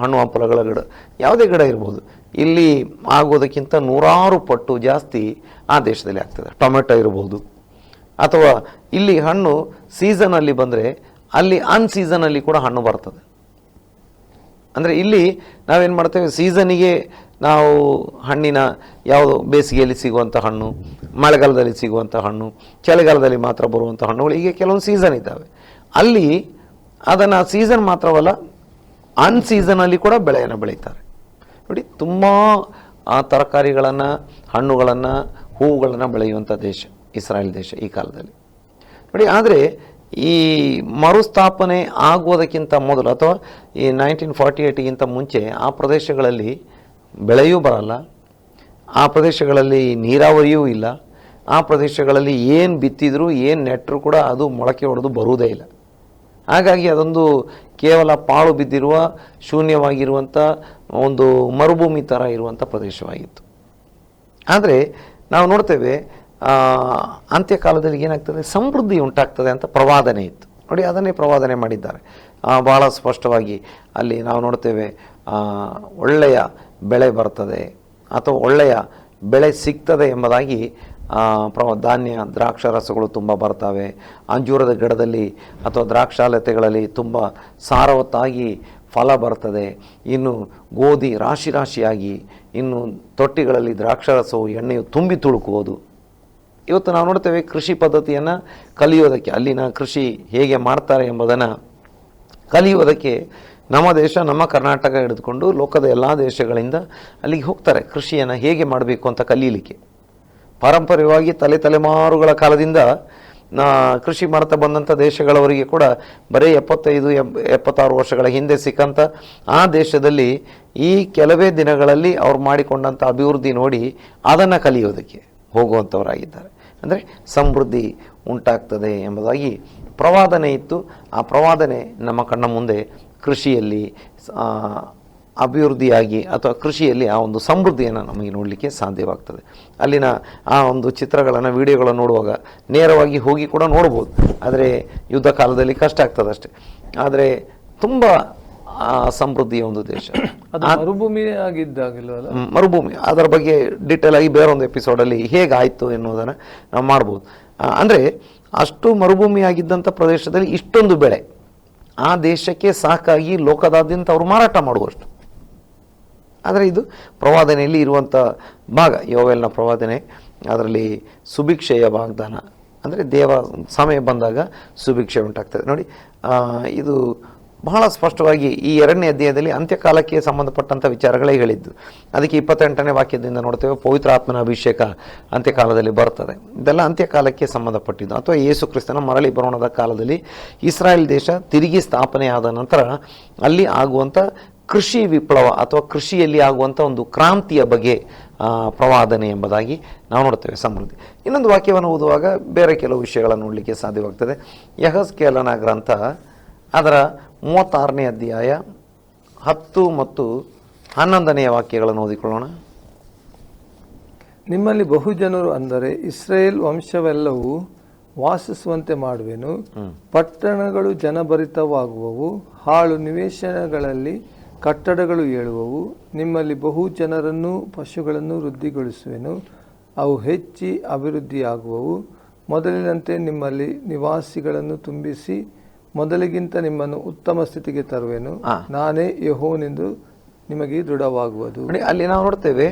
ಹಣ್ಣು ಹಂಪಲಗಳ ಗಿಡ, ಯಾವುದೇ ಗಿಡ ಇರ್ಬೋದು. ಇಲ್ಲಿ ಆಗೋದಕ್ಕಿಂತ ನೂರಾರು ಪಟ್ಟು ಜಾಸ್ತಿ ಆ ದೇಶದಲ್ಲಿ ಆಗ್ತದೆ. ಟೊಮೆಟೊ ಇರ್ಬೋದು. ಅಥವಾ ಇಲ್ಲಿ ಹಣ್ಣು ಸೀಸನಲ್ಲಿ ಬಂದರೆ ಅಲ್ಲಿ ಅನ್ ಸೀಸನಲ್ಲಿ ಕೂಡ ಹಣ್ಣು ಬರ್ತದೆ. ಅಂದರೆ ಇಲ್ಲಿ ನಾವೇನು ಮಾಡ್ತೇವೆ? ಸೀಸನಿಗೆ ನಾವು ಹಣ್ಣಿನ ಯಾವುದು ಬೇಸಿಗೆಯಲ್ಲಿ ಸಿಗುವಂಥ ಹಣ್ಣು, ಮಳೆಗಾಲದಲ್ಲಿ ಸಿಗುವಂಥ ಹಣ್ಣು, ಚಳಿಗಾಲದಲ್ಲಿ ಮಾತ್ರ ಬರುವಂಥ ಹಣ್ಣುಗಳು ಹೀಗೆ ಕೆಲವೊಂದು ಸೀಸನ್ ಇದ್ದಾವೆ. ಅಲ್ಲಿ ಅದನ್ನು ಸೀಸನ್ ಮಾತ್ರವಲ್ಲ ಅನ್ ಸೀಸನಲ್ಲಿ ಕೂಡ ಬೆಳೆಯನ್ನು ಬೆಳೀತಾರೆ. ನೋಡಿ, ತುಂಬ ತರಕಾರಿಗಳನ್ನು, ಹಣ್ಣುಗಳನ್ನು ಹೂವುಗಳನ್ನು ಬೆಳೆಯುವಂಥ ದೇಶ, ಇಸ್ರಾಯೇಲ್ ದೇಶ ಈ ಕಾಲದಲ್ಲಿ. ನೋಡಿ, ಆದರೆ ಈ ಮರುಸ್ಥಾಪನೆ ಆಗುವುದಕ್ಕಿಂತ ಮೊದಲು ಅಥವಾ ಈ ನೈನ್ಟೀನ್ ಫಾರ್ಟಿ ಏಯ್ಟಿಗಿಂತ ಮುಂಚೆ ಆ ಪ್ರದೇಶಗಳಲ್ಲಿ ಬೆಳೆಯೂ ಬರಲ್ಲ, ಆ ಪ್ರದೇಶಗಳಲ್ಲಿ ನೀರಾವರಿಯೂ ಇಲ್ಲ, ಆ ಪ್ರದೇಶಗಳಲ್ಲಿ ಏನು ಬಿತ್ತಿದರೂ, ಏನು ನೆಟ್ಟರೂ ಕೂಡ ಅದು ಮೊಳಕೆ ಹೊಡೆದು ಬರುವುದೇ ಇಲ್ಲ. ಹಾಗಾಗಿ ಅದೊಂದು ಕೇವಲ ಪಾಳು ಬಿದ್ದಿರುವ ಶೂನ್ಯವಾಗಿರುವಂಥ ಒಂದು ಮರುಭೂಮಿ ಥರ ಇರುವಂಥ ಪ್ರದೇಶವಾಗಿತ್ತು. ಆದರೆ ನಾವು ನೋಡ್ತೇವೆ ಅಂತ್ಯಕಾಲದಲ್ಲಿ ಏನಾಗ್ತದೆ? ಸಮೃದ್ಧಿ ಉಂಟಾಗ್ತದೆ ಅಂತ ಪ್ರವಾದನೆ ಇತ್ತು. ನೋಡಿ, ಅದನ್ನೇ ಪ್ರವಾದನೆ ಮಾಡಿದ್ದಾರೆ. ಭಾಳ ಸ್ಪಷ್ಟವಾಗಿ ಅಲ್ಲಿ ನಾವು ನೋಡ್ತೇವೆ ಒಳ್ಳೆಯ ಬೆಳೆ ಬರ್ತದೆ ಅಥವಾ ಒಳ್ಳೆಯ ಬೆಳೆ ಸಿಗ್ತದೆ ಎಂಬುದಾಗಿ ಪ್ರ ಪ್ರವ, ಧಾನ್ಯ ದ್ರಾಕ್ಷಾರಸಗಳು ತುಂಬ ಬರ್ತವೆ. ಅಂಜೂರದ ಗಿಡದಲ್ಲಿ ಅಥವಾ ದ್ರಾಕ್ಷಾಲತೆಗಳಲ್ಲಿ ತುಂಬ ಸಾರವತ್ತಾಗಿ ಫಲ ಬರ್ತದೆ. ಇನ್ನು ಗೋಧಿ ರಾಶಿ ರಾಶಿಯಾಗಿ ಇನ್ನು ತೊಟ್ಟಿಗಳಲ್ಲಿ ದ್ರಾಕ್ಷಾರಸವು ಎಣ್ಣೆಯು ತುಂಬಿ ತುಳುಕುವುದು. ಇವತ್ತು ನಾವು ನೋಡ್ತೇವೆ ಕೃಷಿ ಪದ್ಧತಿಯನ್ನು ಕಲಿಯೋದಕ್ಕೆ ಅಲ್ಲಿನ ಕೃಷಿ ಹೇಗೆ ಮಾಡ್ತಾರೆ ಎಂಬುದನ್ನು ಕಲಿಯುವುದಕ್ಕೆ ನಮ್ಮ ದೇಶ, ನಮ್ಮ ಕರ್ನಾಟಕ ಹಿಡಿದುಕೊಂಡು ಲೋಕದ ಎಲ್ಲ ದೇಶಗಳಿಂದ ಅಲ್ಲಿಗೆ ಹೋಗ್ತಾರೆ. ಕೃಷಿಯನ್ನು ಹೇಗೆ ಮಾಡಬೇಕು ಅಂತ ಕಲೀಲಿಕ್ಕೆ. ಪಾರಂಪರ್ಯವಾಗಿ ತಲೆ ತಲೆಮಾರುಗಳ ಕಾಲದಿಂದ ಕೃಷಿ ಮಾಡ್ತಾ ಬಂದಂಥ ದೇಶಗಳವರಿಗೆ ಕೂಡ ಬರೀ ಎಪ್ಪತ್ತೈದು ಎಪ್ ಎಪ್ಪತ್ತಾರು ವರ್ಷಗಳ ಹಿಂದೆ ಸಿಕ್ಕಂಥ ಆ ದೇಶದಲ್ಲಿ ಈ ಕೆಲವೇ ದಿನಗಳಲ್ಲಿ ಅವ್ರು ಮಾಡಿಕೊಂಡಂಥ ಅಭಿವೃದ್ಧಿ ನೋಡಿ ಅದನ್ನು ಕಲಿಯೋದಕ್ಕೆ ಹೋಗುವಂಥವರಾಗಿದ್ದಾರೆ ಅಂದರೆ ಸಮೃದ್ಧಿ ಉಂಟಾಗ್ತದೆ ಎಂಬುದಾಗಿ ಪ್ರವಾದನೆ ಇತ್ತು. ಆ ಪ್ರವಾದನೆ ನಮ್ಮ ಕಣ್ಣ ಮುಂದೆ ಕೃಷಿಯಲ್ಲಿ ಅಭಿವೃದ್ಧಿಯಾಗಿ ಅಥವಾ ಕೃಷಿಯಲ್ಲಿ ಆ ಒಂದು ಸಮೃದ್ಧಿಯನ್ನು ನಮಗೆ ನೋಡಲಿಕ್ಕೆ ಸಾಧ್ಯವಾಗ್ತದೆ. ಅಲ್ಲಿನ ಆ ಒಂದು ಚಿತ್ರಗಳನ್ನು ವಿಡಿಯೋಗಳನ್ನು ನೋಡುವಾಗ ನೇರವಾಗಿ ಹೋಗಿ ಕೂಡ ನೋಡ್ಬೋದು. ಆದರೆ ಯುದ್ಧ ಕಾಲದಲ್ಲಿ ಕಷ್ಟ ಆಗ್ತದೆ ಅಷ್ಟೇ. ಆದರೆ ತುಂಬ ಆ, ಸಮೃದ್ಧಿಯ ಒಂದು ದೇಶ. ಮರುಭೂಮಿ ಆಗಿದ್ದಾಗಿಲ್ವಲ್ಲ? ಮರುಭೂಮಿ. ಅದರ ಬಗ್ಗೆ ಡೀಟೇಲ್ ಆಗಿ ಬೇರೊಂದು ಎಪಿಸೋಡಲ್ಲಿ ಹೇಗಾಯಿತು ಎನ್ನುವುದನ್ನು ನಾವು ಮಾಡ್ಬೋದು. ಅಂದರೆ ಅಷ್ಟು ಮರುಭೂಮಿಯಾಗಿದ್ದಂಥ ಪ್ರದೇಶದಲ್ಲಿ ಇಷ್ಟೊಂದು ಬೆಳೆ. ಆ ದೇಶಕ್ಕೆ ಸಾಕಾಗಿ ಲೋಕದಾದ್ಯಂತ ಅವರು ಮಾರಾಟ ಮಾಡುವಷ್ಟು. ಆದರೆ ಇದು ಪ್ರವಾದನೆಯಲ್ಲಿ ಇರುವಂಥ ಭಾಗ. ಯೋವೆಲ್ನ ಪ್ರವಾದನೆ, ಅದರಲ್ಲಿ ಸುಭಿಕ್ಷೆಯ ವಾಗ್ದಾನ. ಅಂದರೆ ದೇವ ಸಮಯ ಬಂದಾಗ ಸುಭಿಕ್ಷೆ ಉಂಟಾಗ್ತದೆ. ನೋಡಿ ಇದು ಬಹಳ ಸ್ಪಷ್ಟವಾಗಿ ಈ ಎರಡನೇ ಅಧ್ಯಾಯದಲ್ಲಿ ಅಂತ್ಯಕಾಲಕ್ಕೆ ಸಂಬಂಧಪಟ್ಟಂಥ ವಿಚಾರಗಳೇ ಹೇಳಿದ್ದು. ಅದಕ್ಕೆ ಇಪ್ಪತ್ತೆಂಟನೇ ವಾಕ್ಯದಿಂದ ನೋಡ್ತೇವೆ, ಪವಿತ್ರ ಆತ್ಮನ ಅಭಿಷೇಕ ಅಂತ್ಯಕಾಲದಲ್ಲಿ ಬರ್ತದೆ. ಇದೆಲ್ಲ ಅಂತ್ಯಕಾಲಕ್ಕೆ ಸಂಬಂಧಪಟ್ಟಿದ್ದು. ಅಥವಾ ಯೇಸು ಕ್ರಿಸ್ತನ ಮರಳಿ ಬರೋಣದ ಕಾಲದಲ್ಲಿ ಇಸ್ರಾಯೇಲ್ ದೇಶ ತಿರುಗಿ ಸ್ಥಾಪನೆಯಾದ ನಂತರ ಅಲ್ಲಿ ಆಗುವಂಥ ಕೃಷಿ ವಿಪ್ಲವ ಅಥವಾ ಕೃಷಿಯಲ್ಲಿ ಆಗುವಂಥ ಒಂದು ಕ್ರಾಂತಿಯ ಬಗ್ಗೆ ಪ್ರವಾದನೆ ಎಂಬುದಾಗಿ ನಾವು ನೋಡ್ತೇವೆ ಸಮೃದ್ಧಿ. ಇನ್ನೊಂದು ವಾಕ್ಯವನ್ನು ಓದುವಾಗ ಬೇರೆ ಕೆಲವು ವಿಷಯಗಳನ್ನು ನೋಡಲಿಕ್ಕೆ ಸಾಧ್ಯವಾಗ್ತದೆ. ಯಹಸ್ಕೇಲನ ಗ್ರಂಥ ಅದರ ಮೂವತ್ತಾರನೇ ಅಧ್ಯಾಯ ಹತ್ತು ಮತ್ತು ಹನ್ನೊಂದನೆಯ ವಾಕ್ಯಗಳನ್ನು ಓದಿಕೊಳ್ಳೋಣ. ನಿಮ್ಮಲ್ಲಿ ಬಹುಜನರು ಅಂದರೆ ಇಸ್ರೇಲ್ ವಂಶವೆಲ್ಲವೂ ವಾಸಿಸುವಂತೆ ಮಾಡುವೆನು. ಪಟ್ಟಣಗಳು ಜನಭರಿತವಾಗುವವು. ಹಾಳು ನಿವೇಶನಗಳಲ್ಲಿ ಕಟ್ಟಡಗಳು ಏಳುವವು ನಿಮ್ಮಲ್ಲಿ ಬಹು ಜನರನ್ನು ಪಶುಗಳನ್ನು ವೃದ್ಧಿಗೊಳಿಸುವೆನು. ಅವು ಹೆಚ್ಚಿ ಅಭಿವೃದ್ಧಿಯಾಗುವವು. ಮೊದಲಿನಂತೆ ನಿಮ್ಮಲ್ಲಿ ನಿವಾಸಿಗಳನ್ನು ತುಂಬಿಸಿ ಮೊದಲಿಗಿಂತ ನಿಮ್ಮನ್ನು ಉತ್ತಮ ಸ್ಥಿತಿಗೆ ತರುವೆನು. ನಾನೇ ಯಹೋನೆಂದು ನಿಮಗೆ ದೃಢವಾಗುವುದು. ಅಲ್ಲಿ ನಾವು ನೋಡ್ತೇವೆ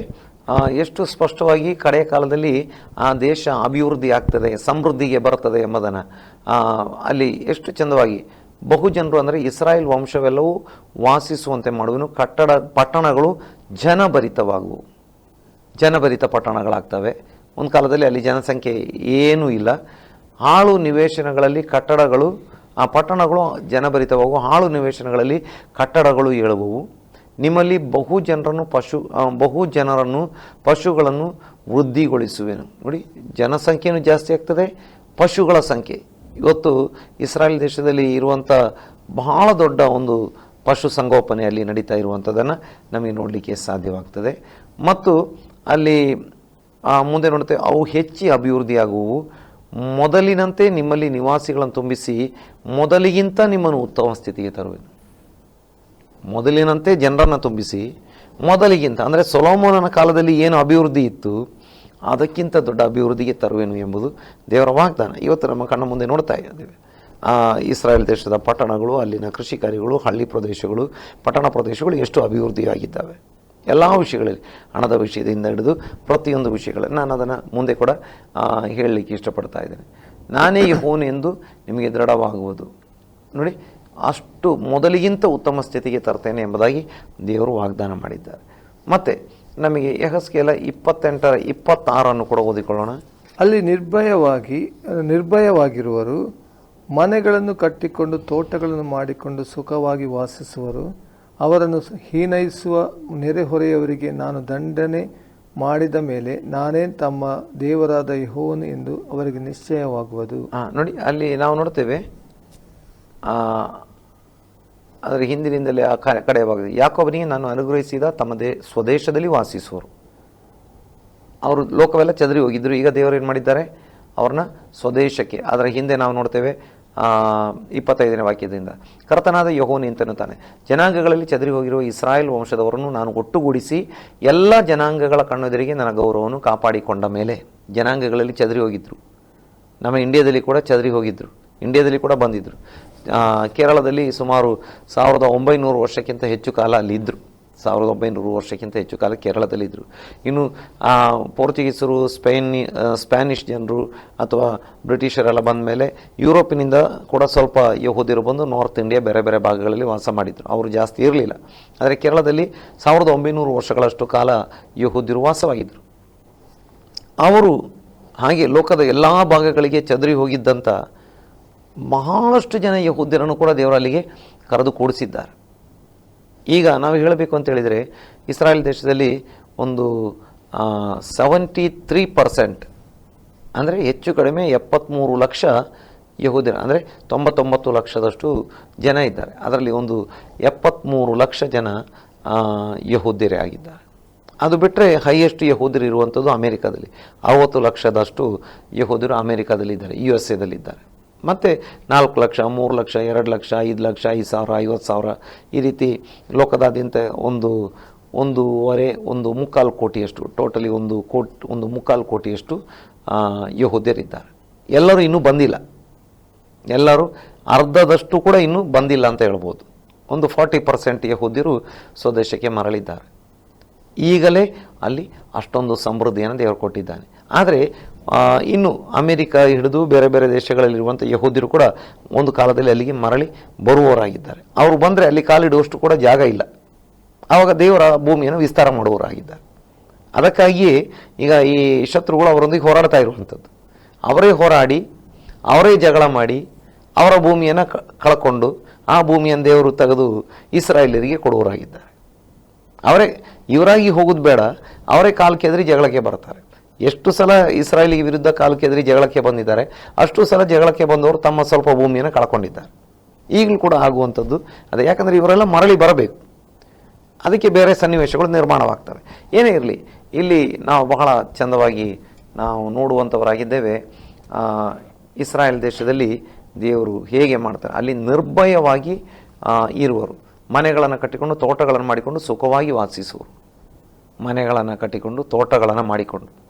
ಎಷ್ಟು ಸ್ಪಷ್ಟವಾಗಿ ಕಡೆಯ ಕಾಲದಲ್ಲಿ ಆ ದೇಶ ಅಭಿವೃದ್ಧಿ ಆಗ್ತದೆ ಸಮೃದ್ಧಿಗೆ ಬರ್ತದೆ ಎಂಬುದನ್ನು. ಅಲ್ಲಿ ಎಷ್ಟು ಚಂದವಾಗಿ ಬಹುಜನರು ಅಂದರೆ ಇಸ್ರಾಯೇಲ್ ವಂಶವೆಲ್ಲವೂ ವಾಸಿಸುವಂತೆ ಮಾಡುವನು. ಕಟ್ಟಡ ಪಟ್ಟಣಗಳು ಜನಭರಿತವಾಗುವು. ಜನಭರಿತ ಪಟ್ಟಣಗಳಾಗ್ತವೆ. ಒಂದು ಕಾಲದಲ್ಲಿ ಅಲ್ಲಿ ಜನಸಂಖ್ಯೆ ಏನೂ ಇಲ್ಲ. ಹಾಳು ನಿವೇಶನಗಳಲ್ಲಿ ಕಟ್ಟಡಗಳು, ಆ ಪಟ್ಟಣಗಳು ಜನಭರಿತವಾಗುವ. ಹಾಳು ನಿವೇಶನಗಳಲ್ಲಿ ಕಟ್ಟಡಗಳು ಏಳುವವು. ನಿಮ್ಮಲ್ಲಿ ಬಹು ಜನರನ್ನು ಪಶು ಬಹು ಜನರನ್ನು ಪಶುಗಳನ್ನು ವೃದ್ಧಿಗೊಳಿಸುವೆನು. ನೋಡಿ ಜನಸಂಖ್ಯೆಯೂ ಜಾಸ್ತಿ ಆಗ್ತದೆ, ಪಶುಗಳ ಸಂಖ್ಯೆ. ಇವತ್ತು ಇಸ್ರಾಯೇಲ್ ದೇಶದಲ್ಲಿ ಇರುವಂಥ ಬಹಳ ದೊಡ್ಡ ಒಂದು ಪಶು ಸಂಗೋಪನೆ ಅಲ್ಲಿ ನಡೀತಾ ಇರುವಂಥದ್ದನ್ನು ನಮಗೆ ನೋಡಲಿಕ್ಕೆ ಸಾಧ್ಯವಾಗ್ತದೆ. ಮತ್ತು ಅಲ್ಲಿ ಮುಂದೆ ನೋಡುತ್ತೆ, ಅವು ಹೆಚ್ಚಿ ಅಭಿವೃದ್ಧಿಯಾಗುವು ಮೊದಲಿನಂತೆ ನಿಮ್ಮಲ್ಲಿ ನಿವಾಸಿಗಳನ್ನು ತುಂಬಿಸಿ ಮೊದಲಿಗಿಂತ ನಿಮ್ಮನ್ನು ಉತ್ತಮ ಸ್ಥಿತಿಗೆ ತರುವೆನು. ಮೊದಲಿನಂತೆ ಜನರನ್ನು ತುಂಬಿಸಿ ಮೊದಲಿಗಿಂತ, ಅಂದರೆ ಸೊಲೋಮೋನನ ಕಾಲದಲ್ಲಿ ಏನು ಅಭಿವೃದ್ಧಿ ಇತ್ತು ಅದಕ್ಕಿಂತ ದೊಡ್ಡ ಅಭಿವೃದ್ಧಿಗೆ ತರುವೆನು ಎಂಬುದು ದೇವರ ವಾಗ್ದಾನ. ಇವತ್ತು ನಮ್ಮ ಕಣ್ಣ ಮುಂದೆ ನೋಡ್ತಾ ಇದ್ದೇವೆ. ಇಸ್ರಾಯೇಲ್ ದೇಶದ ಪಟ್ಟಣಗಳು, ಅಲ್ಲಿನ ಕೃಷಿಕಾರಿಗಳು ಹಳ್ಳಿ ಪ್ರದೇಶಗಳು, ಪಟ್ಟಣ ಪ್ರದೇಶಗಳು ಎಷ್ಟು ಅಭಿವೃದ್ಧಿಯಾಗಿದ್ದಾವೆ? ಎಲ್ಲ ವಿಷಯಗಳಲ್ಲಿ ಹಣದ ವಿಷಯದಿಂದ ಹಿಡಿದು ಪ್ರತಿಯೊಂದು ವಿಷಯಗಳಲ್ಲಿ ನಾನು ಅದನ್ನು ಮುಂದೆ ಕೂಡ ಹೇಳಲಿಕ್ಕೆ ಇಷ್ಟಪಡ್ತಾ ಇದ್ದೇನೆ. ನಾನೇ ಹೋನೆ ಎಂದು ನಿಮಗೆ ದೃಢವಾಗುವುದು. ನೋಡಿ, ಅಷ್ಟು ಮೊದಲಿಗಿಂತ ಉತ್ತಮ ಸ್ಥಿತಿಗೆ ತರ್ತೇನೆ ಎಂಬುದಾಗಿ ದೇವರು ವಾಗ್ದಾನ ಮಾಡಿದ್ದಾರೆ. ಮತ್ತು ನಮಗೆ ಯಹಸ್ಕೇಲ ಇಪ್ಪತ್ತೆಂಟರ ಇಪ್ಪತ್ತಾರನ್ನು ಕೂಡ ಓದಿಕೊಳ್ಳೋಣ. ಅಲ್ಲಿ ನಿರ್ಭಯವಾಗಿ ನಿರ್ಭಯವಾಗಿರುವರು ಮನೆಗಳನ್ನು ಕಟ್ಟಿಕೊಂಡು ತೋಟಗಳನ್ನು ಮಾಡಿಕೊಂಡು ಸುಖವಾಗಿ ವಾಸಿಸುವರು. ಅವರನ್ನು ಹೀನೈಸುವ ನೆರೆಹೊರೆಯವರಿಗೆ ನಾನು ದಂಡನೆ ಮಾಡಿದ ಮೇಲೆ ನಾನೇ ತಮ್ಮ ದೇವರಾದ ಯಹೋನು ಎಂದು ಅವರಿಗೆ ನಿಶ್ಚಯವಾಗುವುದು. ನೋಡಿ ಅಲ್ಲಿ ನಾವು ನೋಡ್ತೇವೆ ಅದರ ಹಿಂದಿನಿಂದಲೇ ಆ ಕಡೆಯವಾಗಿದೆ. ಯಾಕೊಬ್ಬನಿಗೆ ನಾನು ಅನುಗ್ರಹಿಸಿದ ತಮ್ಮ ದೇ ಸ್ವದೇಶದಲ್ಲಿ ವಾಸಿಸುವರು. ಅವರು ಲೋಕವೆಲ್ಲ ಚದರಿ ಹೋಗಿದ್ದರು ಈಗ ದೇವರು ಏನು ಮಾಡಿದ್ದಾರೆ? ಅವ್ರನ್ನ ಸ್ವದೇಶಕ್ಕೆ, ಅದರ ಹಿಂದೆ ನಾವು ನೋಡ್ತೇವೆ ಇಪ್ಪತ್ತೈದನೇ ವಾಕ್ಯದಿಂದ. ಕರ್ತನಾದ ಯಹೋನು ತಾನೆ ಜನಾಂಗಗಳಲ್ಲಿ ಚದರಿ ಹೋಗಿರುವ ಇಸ್ರಾಯೇಲ್ ವಂಶದವರನ್ನು ನಾನು ಒಟ್ಟುಗೂಡಿಸಿ ಎಲ್ಲ ಜನಾಂಗಗಳ ಕಣ್ಣೆದುರಿಗೆ ನನ್ನ ಗೌರವವನ್ನು ಕಾಪಾಡಿಕೊಂಡ ಮೇಲೆ ಜನಾಂಗಗಳಲ್ಲಿ ಚದರಿ ಹೋಗಿದ್ದರು ನಮ್ಮ ಇಂಡಿಯಾದಲ್ಲಿ ಕೂಡ ಚದರಿ ಹೋಗಿದ್ದರು ಇಂಡಿಯಾದಲ್ಲಿ ಕೂಡ ಬಂದಿದ್ದರು ಕೇರಳದಲ್ಲಿ ಸುಮಾರು ಸಾವಿರದ ಒಂಬೈನೂರು ವರ್ಷಕ್ಕಿಂತ ಹೆಚ್ಚು ಕಾಲ ಅಲ್ಲಿ ಇದ್ದರು ಸಾವಿರದ ಒಂಬೈನೂರು ವರ್ಷಕ್ಕಿಂತ ಹೆಚ್ಚು ಕಾಲ ಕೇರಳದಲ್ಲಿ ಇದ್ದರು ಇನ್ನು ಪೋರ್ಚುಗೀಸರು, ಸ್ಪೇನ್ ಸ್ಪ್ಯಾನಿಷ್ ಜನರು ಅಥವಾ ಬ್ರಿಟಿಷರೆಲ್ಲ ಬಂದ ಮೇಲೆ ಯುರೋಪಿನಿಂದ ಕೂಡ ಸ್ವಲ್ಪ ಯಹೂದಿರು ಬಂದು ನಾರ್ತ್ ಇಂಡಿಯಾ ಬೇರೆ ಬೇರೆ ಭಾಗಗಳಲ್ಲಿ ವಾಸ ಮಾಡಿದರು. ಅವರು ಜಾಸ್ತಿ ಇರಲಿಲ್ಲ. ಆದರೆ ಕೇರಳದಲ್ಲಿ ಸಾವಿರದ ಒಂಬೈನೂರು ವರ್ಷಗಳಷ್ಟು ಕಾಲ ಯಹೂದಿರು ವಾಸವಾಗಿದ್ದರು ಅವರು ಹಾಗೆ ಲೋಕದ ಎಲ್ಲ ಭಾಗಗಳಿಗೆ ಚದರಿ ಹೋಗಿದ್ದಂಥ ಬಹಳಷ್ಟು ಜನ ಯಹೂದ್ಯರನ್ನು ಕೂಡ ದೇವರು ಅಲ್ಲಿಗೆ ಕರೆದು ಕೂಡಿಸಿದ್ದಾರೆ. ಈಗ ನಾವು ಹೇಳಬೇಕು ಅಂತ ಹೇಳಿದರೆ, ಇಸ್ರಾಯೇಲ್ ದೇಶದಲ್ಲಿ ಒಂದು ಸೆವೆಂಟಿ ತ್ರೀ ಪರ್ಸೆಂಟ್ ಅಂದರೆ ಹೆಚ್ಚು ಕಡಿಮೆ ಎಪ್ಪತ್ತ್ಮೂರು ಲಕ್ಷ ಯಹೂದಿರ ಅಂದರೆ ತೊಂಬತ್ತೊಂಬತ್ತು ಲಕ್ಷದಷ್ಟು ಜನ ಇದ್ದಾರೆ. ಅದರಲ್ಲಿ ಒಂದು ಎಪ್ಪತ್ತ್ಮೂರು ಲಕ್ಷ ಜನ ಯಹೂದ್ಯರೇ ಆಗಿದ್ದಾರೆ. ಅದು ಬಿಟ್ಟರೆ ಹೈಯೆಸ್ಟ್ ಯಹೂದ್ಯರು ಇರುವಂಥದ್ದು ಅಮೇರಿಕಾದಲ್ಲಿ. ಅರವತ್ತು ಲಕ್ಷದಷ್ಟು ಯಹೂದ್ಯರು ಅಮೇರಿಕಾದಲ್ಲಿದ್ದಾರೆ ಯು ಎಸ್ ಎದಲ್ಲಿದ್ದಾರೆ ಮತ್ತು ನಾಲ್ಕು ಲಕ್ಷ, ಮೂರು ಲಕ್ಷ, ಎರಡು ಲಕ್ಷ, ಐದು ಲಕ್ಷ, ಐದು ಸಾವಿರ, ಐವತ್ತು ಸಾವಿರ ಈ ರೀತಿ ಲೋಕದಾದ್ಯಂತ ಒಂದು, ಒಂದೂವರೆ, ಒಂದು ಮುಕ್ಕಾಲು ಕೋಟಿಯಷ್ಟು, ಟೋಟಲಿ ಒಂದು ಕೋಟ್, ಒಂದು ಮುಕ್ಕಾಲು ಕೋಟಿಯಷ್ಟು ಯಹೋದ್ಯರಿದ್ದಾರೆ. ಎಲ್ಲರೂ ಇನ್ನೂ ಬಂದಿಲ್ಲ. ಎಲ್ಲರೂ ಅರ್ಧದಷ್ಟು ಕೂಡ ಇನ್ನೂ ಬಂದಿಲ್ಲ ಅಂತ ಹೇಳ್ಬೋದು. ಒಂದು ಫಾರ್ಟಿ ಪರ್ಸೆಂಟ್ ಯಹೋದ್ಯರು ಸ್ವದೇಶಕ್ಕೆ ಮರಳಿದ್ದಾರೆ. ಈಗಲೇ ಅಲ್ಲಿ ಅಷ್ಟೊಂದು ಸಮೃದ್ಧಿಯನ್ನು ದೇವರು ಕೊಟ್ಟಿದ್ದಾನೆ. ಆದರೆ ಇನ್ನು ಅಮೆರಿಕ ಹಿಡಿದು ಬೇರೆ ಬೇರೆ ದೇಶಗಳಲ್ಲಿರುವಂಥ ಯಹೋದಿರು ಕೂಡ ಒಂದು ಕಾಲದಲ್ಲಿ ಅಲ್ಲಿಗೆ ಮರಳಿ ಬರುವವರಾಗಿದ್ದಾರೆ. ಅವರು ಬಂದರೆ ಅಲ್ಲಿ ಕಾಲಿಡುವಷ್ಟು ಕೂಡ ಜಾಗ ಇಲ್ಲ. ಆವಾಗ ದೇವರ ಭೂಮಿಯನ್ನು ವಿಸ್ತಾರ ಮಾಡುವವರಾಗಿದ್ದಾರೆ. ಅದಕ್ಕಾಗಿಯೇ ಈಗ ಈ ಶತ್ರುಗಳು ಅವರೊಂದಿಗೆ ಹೋರಾಡ್ತಾ ಇರುವಂಥದ್ದು. ಅವರೇ ಹೋರಾಡಿ, ಅವರೇ ಜಗಳ ಮಾಡಿ, ಅವರ ಭೂಮಿಯನ್ನು ಕಳ್ಕೊಂಡು ಆ ಭೂಮಿಯನ್ನು ದೇವರು ತೆಗೆದು ಇಸ್ರಾಯೇಲರಿಗೆ ಕೊಡುವರಾಗಿದ್ದಾರೆ ಅವರೇ, ಇವರಾಗಿ ಹೋಗೋದು ಬೇಡ. ಅವರೇ ಕಾಲು ಕೆದರಿ ಜಗಳಕ್ಕೆ ಬರ್ತಾರೆ. ಎಷ್ಟು ಸಲ ಇಸ್ರಾಯೇಲಿಗೆ ವಿರುದ್ಧ ಕಾಲು ಕೆದರಿ ಜಗಳಕ್ಕೆ ಬಂದಿದ್ದಾರೆ, ಅಷ್ಟು ಸಲ ಜಗಳಕ್ಕೆ ಬಂದವರು ತಮ್ಮ ಸ್ವಲ್ಪ ಭೂಮಿಯನ್ನು ಕಳ್ಕೊಂಡಿದ್ದಾರೆ. ಈಗಲೂ ಕೂಡ ಆಗುವಂಥದ್ದು ಅದೇ. ಯಾಕಂದರೆ ಇವರೆಲ್ಲ ಮರಳಿ ಬರಬೇಕು. ಅದಕ್ಕೆ ಬೇರೆ ಸನ್ನಿವೇಶಗಳು ನಿರ್ಮಾಣವಾಗ್ತವೆ. ಏನೇ ಇರಲಿ, ಇಲ್ಲಿ ನಾವು ಬಹಳ ಚಂದವಾಗಿ ನಾವು ನೋಡುವಂಥವರಾಗಿದ್ದೇವೆ. ಇಸ್ರಾಯೇಲ್ ದೇಶದಲ್ಲಿ ದೇವರು ಹೇಗೆ ಮಾಡ್ತಾರೆ? ಅಲ್ಲಿ ನಿರ್ಭಯವಾಗಿ ಇರುವರು. ಮನೆಗಳನ್ನು ಕಟ್ಟಿಕೊಂಡು, ತೋಟಗಳನ್ನು ಮಾಡಿಕೊಂಡು ಸುಖವಾಗಿ ವಾಸಿಸುವರು. ಮನೆಗಳನ್ನು ಕಟ್ಟಿಕೊಂಡು, ತೋಟಗಳನ್ನು ಮಾಡಿಕೊಂಡು.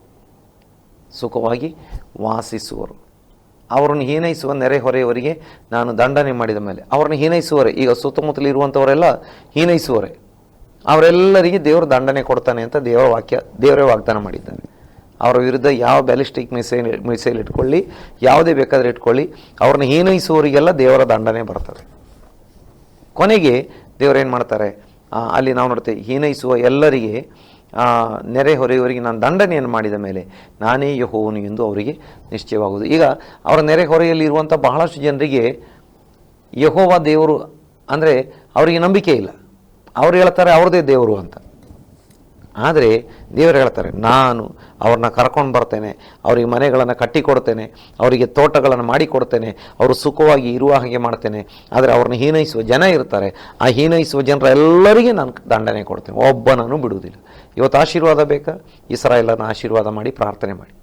ಸುಖವಾಗಿ ವಾಸಿಸುವರು. ಅವರನ್ನು ಹೀನೈಸುವ ನೆರೆಹೊರೆಯವರಿಗೆ ನಾನು ದಂಡನೆ ಮಾಡಿದ ಮೇಲೆ. ಅವರನ್ನು ಹೀನೈಸುವರೆ ಈಗ ಸುತ್ತಮುತ್ತಲು ಇರುವಂಥವರೆಲ್ಲ ಹೀನೈಸುವರೆ ಅವರೆಲ್ಲರಿಗೆ ದೇವರು ದಂಡನೆ ಕೊಡ್ತಾನೆ ಅಂತ ದೇವರ ವಾಕ್ಯ, ದೇವರೇ ವಾಗ್ದಾನ ಮಾಡಿದ್ದಾನೆ. ಅವರ ವಿರುದ್ಧ ಯಾವ ಬ್ಯಾಲಿಸ್ಟಿಕ್ ಮಿಸೈಲ್ ಮಿಸೈಲ್ ಇಟ್ಕೊಳ್ಳಿ, ಯಾವುದೇ ಬೇಕಾದರೆ ಇಟ್ಕೊಳ್ಳಿ, ಅವ್ರನ್ನ ಹೀನೈಸುವವರಿಗೆಲ್ಲ ದೇವರ ದಂಡನೆ ಬರ್ತದೆ. ಕೊನೆಗೆ ದೇವರೇನು ಮಾಡ್ತಾರೆ? ಅಲ್ಲಿ ನಾವು ನೋಡ್ತೇವೆ, ಹೀನೈಸುವ ಎಲ್ಲರಿಗೆ ನೆರೆಹೊರೆಯವರಿಗೆ ನಾನು ದಂಡನೆಯನ್ನು ಮಾಡಿದ ಮೇಲೆ ನಾನೇ ಯಹೋವನು ಎಂದು ಅವರಿಗೆ ನಿಶ್ಚಯವಾಗುವುದು. ಈಗ ಅವರ ನೆರೆಹೊರೆಯಲ್ಲಿ ಇರುವಂಥ ಬಹಳಷ್ಟು ಜನರಿಗೆ ಯಹೋವ ದೇವರು ಅಂದರೆ ಅವರಿಗೆ ನಂಬಿಕೆ ಇಲ್ಲ. ಅವ್ರು ಹೇಳ್ತಾರೆ ಅವ್ರದೇ ದೇವರು ಅಂತ. ಆದರೆ ದೇವರು ಹೇಳ್ತಾರೆ, ನಾನು ಅವ್ರನ್ನ ಕರ್ಕೊಂಡು ಬರ್ತೇನೆ, ಅವರಿಗೆ ಮನೆಗಳನ್ನು ಕಟ್ಟಿಕೊಡ್ತೇನೆ, ಅವರಿಗೆ ತೋಟಗಳನ್ನು ಮಾಡಿಕೊಡ್ತೇನೆ, ಅವರು ಸುಖವಾಗಿ ಇರುವ ಹಾಗೆ ಮಾಡ್ತೇನೆ, ಆದರೆ ಅವ್ರನ್ನ ಹೀನೈಸುವ ಜನ ಇರ್ತಾರೆ. ಆ ಹೀನೈಸುವ ಜನರ ಎಲ್ಲರಿಗೆ ನಾನು ದಂಡನೆ ಕೊಡ್ತೇನೆ, ಒಬ್ಬನನ್ನು ಬಿಡುವುದಿಲ್ಲ. ಇವತ್ತು ಆಶೀರ್ವಾದ ಬೇಕಾ? ಇಸ್ರಾಯೇಲನ್ನು ಆಶೀರ್ವಾದ ಮಾಡಿ ಪ್ರಾರ್ಥನೆ ಮಾಡಿ.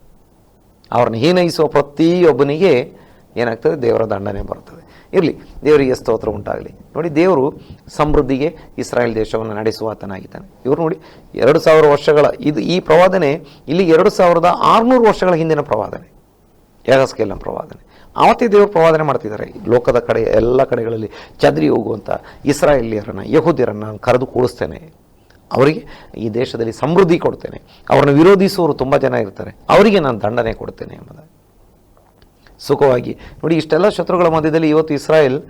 ಅವ್ರನ್ನ ಹೀನೈಸುವ ಪ್ರತಿಯೊಬ್ಬನಿಗೆ ಏನಾಗ್ತದೆ? ದೇವರ ದಂಡನೆ ಬರ್ತದೆ ಇರಲಿ, ದೇವರಿಗೆ ಸ್ತೋತ್ರ ಉಂಟಾಗಲಿ. ನೋಡಿ, ದೇವರು ಸಮೃದ್ಧಿಗೆ ಇಸ್ರಾಯೇಲ್ ದೇಶವನ್ನು ನಡೆಸುವ ಆತನಾಗಿದ್ದಾನೆ. ಇವರು ನೋಡಿ, ಎರಡು ಸಾವಿರ ವರ್ಷಗಳ ಇದು ಈ ಪ್ರವಾದನೆ, ಇಲ್ಲಿ ಎರಡು ಸಾವಿರದ ಆರುನೂರು ವರ್ಷಗಳ ಹಿಂದಿನ ಪ್ರವಾದನೆ. ಯಾಗಸ್ಕೇಲ್ನ ಪ್ರವಾದನೆ. ಆವತ್ತೇ ದೇವರು ಪ್ರವಾದನೆ ಮಾಡ್ತಿದ್ದಾರೆ. ಲೋಕದ ಕಡೆ, ಎಲ್ಲ ಕಡೆಗಳಲ್ಲಿ ಚದರಿ ಹೋಗುವಂಥ ಇಸ್ರಾಯೇಲಿಯರನ್ನು, ಯಹೂದಿಯರನ್ನು ಕರೆದು ಕೂಡಿಸ್ತೇನೆ. ಅವರಿಗೆ ಈ ದೇಶದಲ್ಲಿ ಸಮೃದ್ಧಿ ಕೊಡ್ತೇನೆ. ಅವರನ್ನು ವಿರೋಧಿಸುವವರು ತುಂಬ ಜನ ಇರ್ತಾರೆ. ಅವರಿಗೆ ನಾನು ದಂಡನೆ ಕೊಡ್ತೇನೆ ಎಂಬುದಾಗಿ. ಸುಖವಾಗಿ. ನೋಡಿ, ಇಷ್ಟೆಲ್ಲ ಶತ್ರುಗಳ ಮಧ್ಯದಲ್ಲಿ ಇವತ್ತು ಇಸ್ರಾಯೇಲ್,